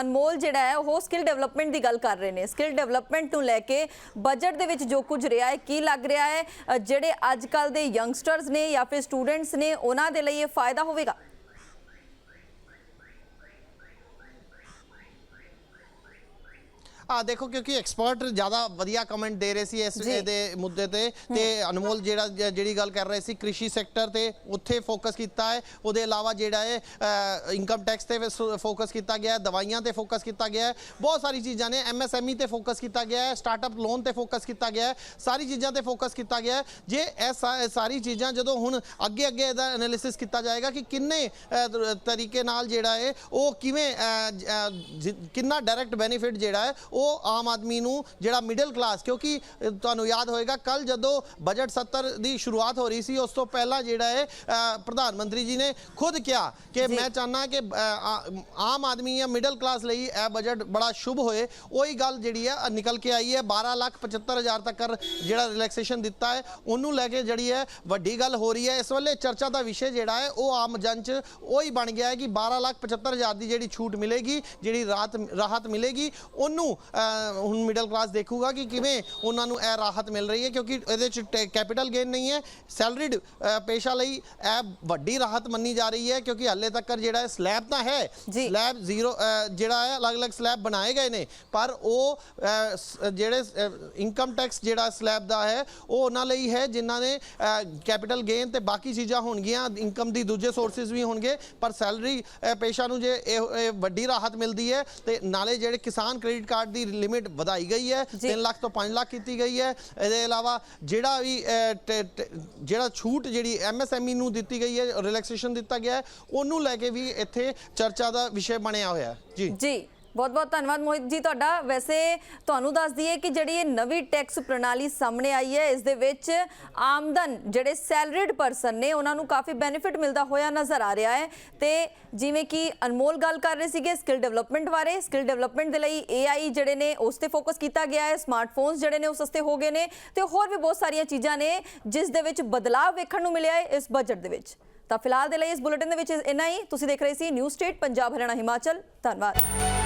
ਅਨਮੋਲ ਜਿਹੜਾ ਹੈ, ਉਹ ਸਕਿੱਲ ਡਿਵੈਲਪਮੈਂਟ ਦੀ ਗੱਲ ਕਰ ਰਹੇ ਨੇ। ਸਕਿੱਲ ਡਿਵੈਲਪਮੈਂਟ ਨੂੰ ਲੈ ਕੇ ਬਜਟ ਦੇ ਵਿੱਚ ਜੋ ਕੁਝ ਰਿਹਾ ਹੈ, ਕੀ ਲੱਗ ਰਿਹਾ ਹੈ ਜਿਹੜੇ ਅੱਜ ਕੱਲ ਦੇ ਯੰਗਸਟਰਸ ਨੇ ਜਾਂ ਫਿਰ ਸਟੂਡੈਂਟਸ ਨੇ, ਉਹਨਾਂ ਦੇ ਲਈ ਇਹ ਫਾਇਦਾ ਹੋਵੇਗਾ? ਆ ਦੇਖੋ ਕਿਉਂਕਿ ਐਕਸਪਰਟ ਜ਼ਿਆਦਾ ਵਧੀਆ ਕਮੈਂਟ ਦੇ ਰਹੇ ਸੀ ਇਸ। ਇਹਦੇ ਮੁੱਦੇ ਤੇ। ਤੇ ਅਨਮੋਲ ਜਿਹੜਾ ਜਿਹੜੀ ਗੱਲ ਕਰ ਰਹੇ ਸੀ ਕ੍ਰਿਸ਼ੀ ਸੈਕਟਰ ਤੇ ਉੱਥੇ ਫੋਕਸ ਕੀਤਾ ਹੈ। ਉਹਦੇ ਇਲਾਵਾ ਜਿਹੜਾ ਹੈ ਇਨਕਮ ਟੈਕਸ ਤੇ ਫੋਕਸ ਕੀਤਾ ਗਿਆ ਹੈ। ਦਵਾਈਆਂ ਤੇ ਫੋਕਸ ਕੀਤਾ ਗਿਆ ਹੈ। ਬਹੁਤ ਸਾਰੀ ਚੀਜ਼ਾਂ ਨੇ। ਐਮਐਸਐਮਈ ਤੇ ਫੋਕਸ ਕੀਤਾ ਗਿਆ ਹੈ। ਸਟਾਰਟਅਪ ਲੋਨ ਤੇ ਫੋਕਸ ਕੀਤਾ ਗਿਆ ਹੈ। ਸਾਰੀ ਚੀਜ਼ਾਂ ਤੇ ਫੋਕਸ ਕੀਤਾ ਗਿਆ ਹੈ। ਜੇ ਇਹ ਸਾਰੀ ਚੀਜ਼ਾਂ ਜਦੋਂ ਹੁਣ ਅੱਗੇ ਅੱਗੇ ਇਹਦਾ ਐਨਾਲਿਸਿਸ ਕੀਤਾ ਜਾਏਗਾ ਕਿ ਕਿੰਨੇ ਤਰੀਕੇ ਨਾਲ ਜਿਹੜਾ ਹੈ ਉਹ ਕਿਵੇਂ ਕਿੰਨਾ ਡਾਇਰੈਕਟ ਬੈਨੀਫਿਟ ਜਿਹੜਾ ਹੈ ਉਹ ਆਮ ਆਦਮੀ ਨੂੰ ਜਿਹੜਾ ਮਿਡਲ ਕਲਾਸ ਕਿਉਂਕਿ ਤੁਹਾਨੂੰ ਯਾਦ ਹੋਏਗਾ ਕੱਲ ਜਦੋਂ ਬਜਟ 70 ਦੀ ਸ਼ੁਰੂਆਤ ਹੋ ਰਹੀ ਸੀ ਉਸ ਤੋਂ ਪਹਿਲਾਂ ਜਿਹੜਾ ਹੈ ਪ੍ਰਧਾਨ ਮੰਤਰੀ ਜੀ ਨੇ ਖੁਦ ਕਿਹਾ ਕਿ ਮੈਂ ਚਾਹਨਾ ਕਿ ਆਮ ਆਦਮੀ ਜਾਂ ਮਿਡਲ ਕਲਾਸ ਲਈ ਇਹ ਬਜਟ ਬੜਾ ਸ਼ੁਭ ਹੋਏ। ਉਹੀ ਗੱਲ ਜਿਹੜੀ ਹੈ ਨਿਕਲ ਕੇ ਆਈ ਹੈ 12 ਲੱਖ 75 ਹਜ਼ਾਰ ਤੱਕ ਜਿਹੜਾ ਰਿਲੈਕਸੇਸ਼ਨ ਦਿੱਤਾ ਹੈ ਉਹਨੂੰ ਲੈ ਕੇ ਜਿਹੜੀ ਹੈ ਵੱਡੀ ਗੱਲ ਹੋ ਰਹੀ ਹੈ। ਇਸ ਵੇਲੇ ਚਰਚਾ ਦਾ ਵਿਸ਼ੇ ਜਿਹੜਾ ਹੈ ਉਹ ਆਮ ਜਨ ਚ ਉਹੀ ਬਣ ਗਿਆ ਹੈ ਕਿ 12 ਲੱਖ 75 ਹਜ਼ਾਰ ਦੀ ਜਿਹੜੀ ਛੂਟ ਮਿਲੇਗੀ ਜਿਹੜੀ ਰਾਹਤ ਰਾਹਤ ਮਿਲੇਗੀ ਉਹਨੂੰ ਹੁਣ ਮਿਡਲ ਕਲਾਸ ਦੇਖੂਗਾ ਕਿ ਕਿਵੇਂ ਉਹਨਾਂ ਨੂੰ ਇਹ ਰਾਹਤ ਮਿਲ ਰਹੀ ਹੈ ਕਿਉਂਕਿ ਇਹਦੇ ਚ ਕੈਪੀਟਲ ਗੇਨ ਨਹੀਂ ਹੈ ਸੈਲਰੀਡ ਪੇਸ਼ਾ ਲਈ ਇਹ ਵੱਡੀ ਰਾਹਤ ਮੰਨੀ ਜਾ ਰਹੀ ਹੈ ਕਿਉਂਕਿ ਹਾਲੇ ਤੱਕ ਜਿਹੜਾ ਸਲੈਬ ਤਾਂ ਹੈ। ਸਲੈਬ ਜ਼ੀਰੋ ਜਿਹੜਾ ਹੈ ਅਲੱਗ-ਅਲੱਗ ਸਲੈਬ ਬਣਾਏ ਗਏ ਨੇ ਪਰ ਉਹ ਜਿਹੜੇ ਇਨਕਮ ਟੈਕਸ ਜਿਹੜਾ ਸਲੈਬ ਦਾ ਹੈ ਉਹ ਉਹਨਾਂ ਲਈ ਹੈ ਜਿਨ੍ਹਾਂ ਨੇ ਕੈਪੀਟਲ ਗੇਨ ਤੇ ਬਾਕੀ ਚੀਜ਼ਾਂ ਹੋਣਗੀਆਂ ਇਨਕਮ ਦੀ ਦੂਜੇ ਸੋਰਸਸ ਵੀ ਹੋਣਗੇ ਪਰ ਸੈਲਰੀ ਪੇਸ਼ਾ ਨੂੰ ਜੇ ਇਹ ਵੱਡੀ ਰਾਹਤ ਮਿਲਦੀ ਹੈ ਤੇ ਨਾਲੇ ਜਿਹੜੇ ਕਿਸਾਨ ਕ੍ਰੈਡਿਟ ਕਾਰਡ ਦੀ ਲਿਮਿਟ ਵਧਾਈ ਗਈ ਹੈ ਜੀ। 3 ਲੱਖ ਤੋਂ 5 ਲੱਖ ਕੀਤੀ ਗਈ ਹੈ। ਇਹਦੇ ਇਲਾਵਾ ਜਿਹੜਾ ਵੀ ਜਿਹੜਾ ਛੂਟ ਜਿਹੜੀ ਐਮਐਸਐਮਈ ਨੂੰ ਦਿੱਤੀ ਗਈ ਹੈ ਰਿਲੈਕਸੇਸ਼ਨ ਦਿੱਤਾ ਗਿਆ ਹੈ ਉਹਨੂੰ ਲੈ ਕੇ ਵੀ ਇੱਥੇ ਚਰਚਾ ਦਾ ਵਿਸ਼ੇ ਬਣਿਆ ਹੋਇਆ ਹੈ। ਜੀ। ਜੀ। ਬਹੁਤ ਬਹੁਤ ਧੰਨਵਾਦ ਮੋਹਿਤ ਜੀ ਤੁਹਾਡਾ। ਵੈਸੇ ਤੁਹਾਨੂੰ ਦੱਸ ਦਈਏ ਕਿ ਜਿਹੜੀ ਇਹ ਨਵੀਂ ਟੈਕਸ ਪ੍ਰਣਾਲੀ ਸਾਹਮਣੇ ਆਈ ਹੈ, ਇਸ ਦੇ ਵਿੱਚ ਆਮਦਨ ਜਿਹੜੇ ਸੈਲਰੀਡ ਪਰਸਨ ਨੇ, ਉਹਨਾਂ ਨੂੰ ਕਾਫੀ ਬੈਨੀਫਿਟ ਮਿਲਦਾ ਹੋਇਆ ਨਜ਼ਰ ਆ ਰਿਹਾ ਹੈ। ਤੇ ਜਿਵੇਂ ਕਿ ਅਨਮੋਲ ਗੱਲ ਕਰ ਰਹੇ ਸੀਗੇ ਸਕਿੱਲ ਡਿਵੈਲਪਮੈਂਟ ਬਾਰੇ, ਸਕਿੱਲ ਡਿਵੈਲਪਮੈਂਟ ਦੇ ਲਈ AI ਜਿਹੜੇ ਨੇ, ਉਸ ਤੇ ਫੋਕਸ ਕੀਤਾ ਗਿਆ ਹੈ। ਸਮਾਰਟਫੋਨਸ ਜਿਹੜੇ ਨੇ ਉਸ ਸਸਤੇ ਹੋ ਗਏ ਨੇ ਤੇ ਹੋਰ ਵੀ ਬਹੁਤ ਸਾਰੀਆਂ ਚੀਜ਼ਾਂ ਨੇ, ਜਿਸ ਦੇ ਵਿੱਚ ਬਦਲਾਅ ਵੇਖਣ ਨੂੰ ਮਿਲਿਆ ਹੈ ਇਸ ਬਜਟ ਦੇ ਵਿੱਚ। ਤਾਂ ਫਿਲਹਾਲ ਦੇ ਲਈ ਇਸ ਬੁਲੇਟਿਨ ਦੇ ਵਿੱਚ ਇੰਨਾ ਹੀ। ਤੁਸੀਂ ਦੇਖ ਰਹੇ ਸੀ ਨਿਊ ਸਟੇਟ, ਪੰਜਾਬ, ਹਰਿਆਣਾ, ਹਿਮਾਚਲ। ਧੰਨਵਾਦ।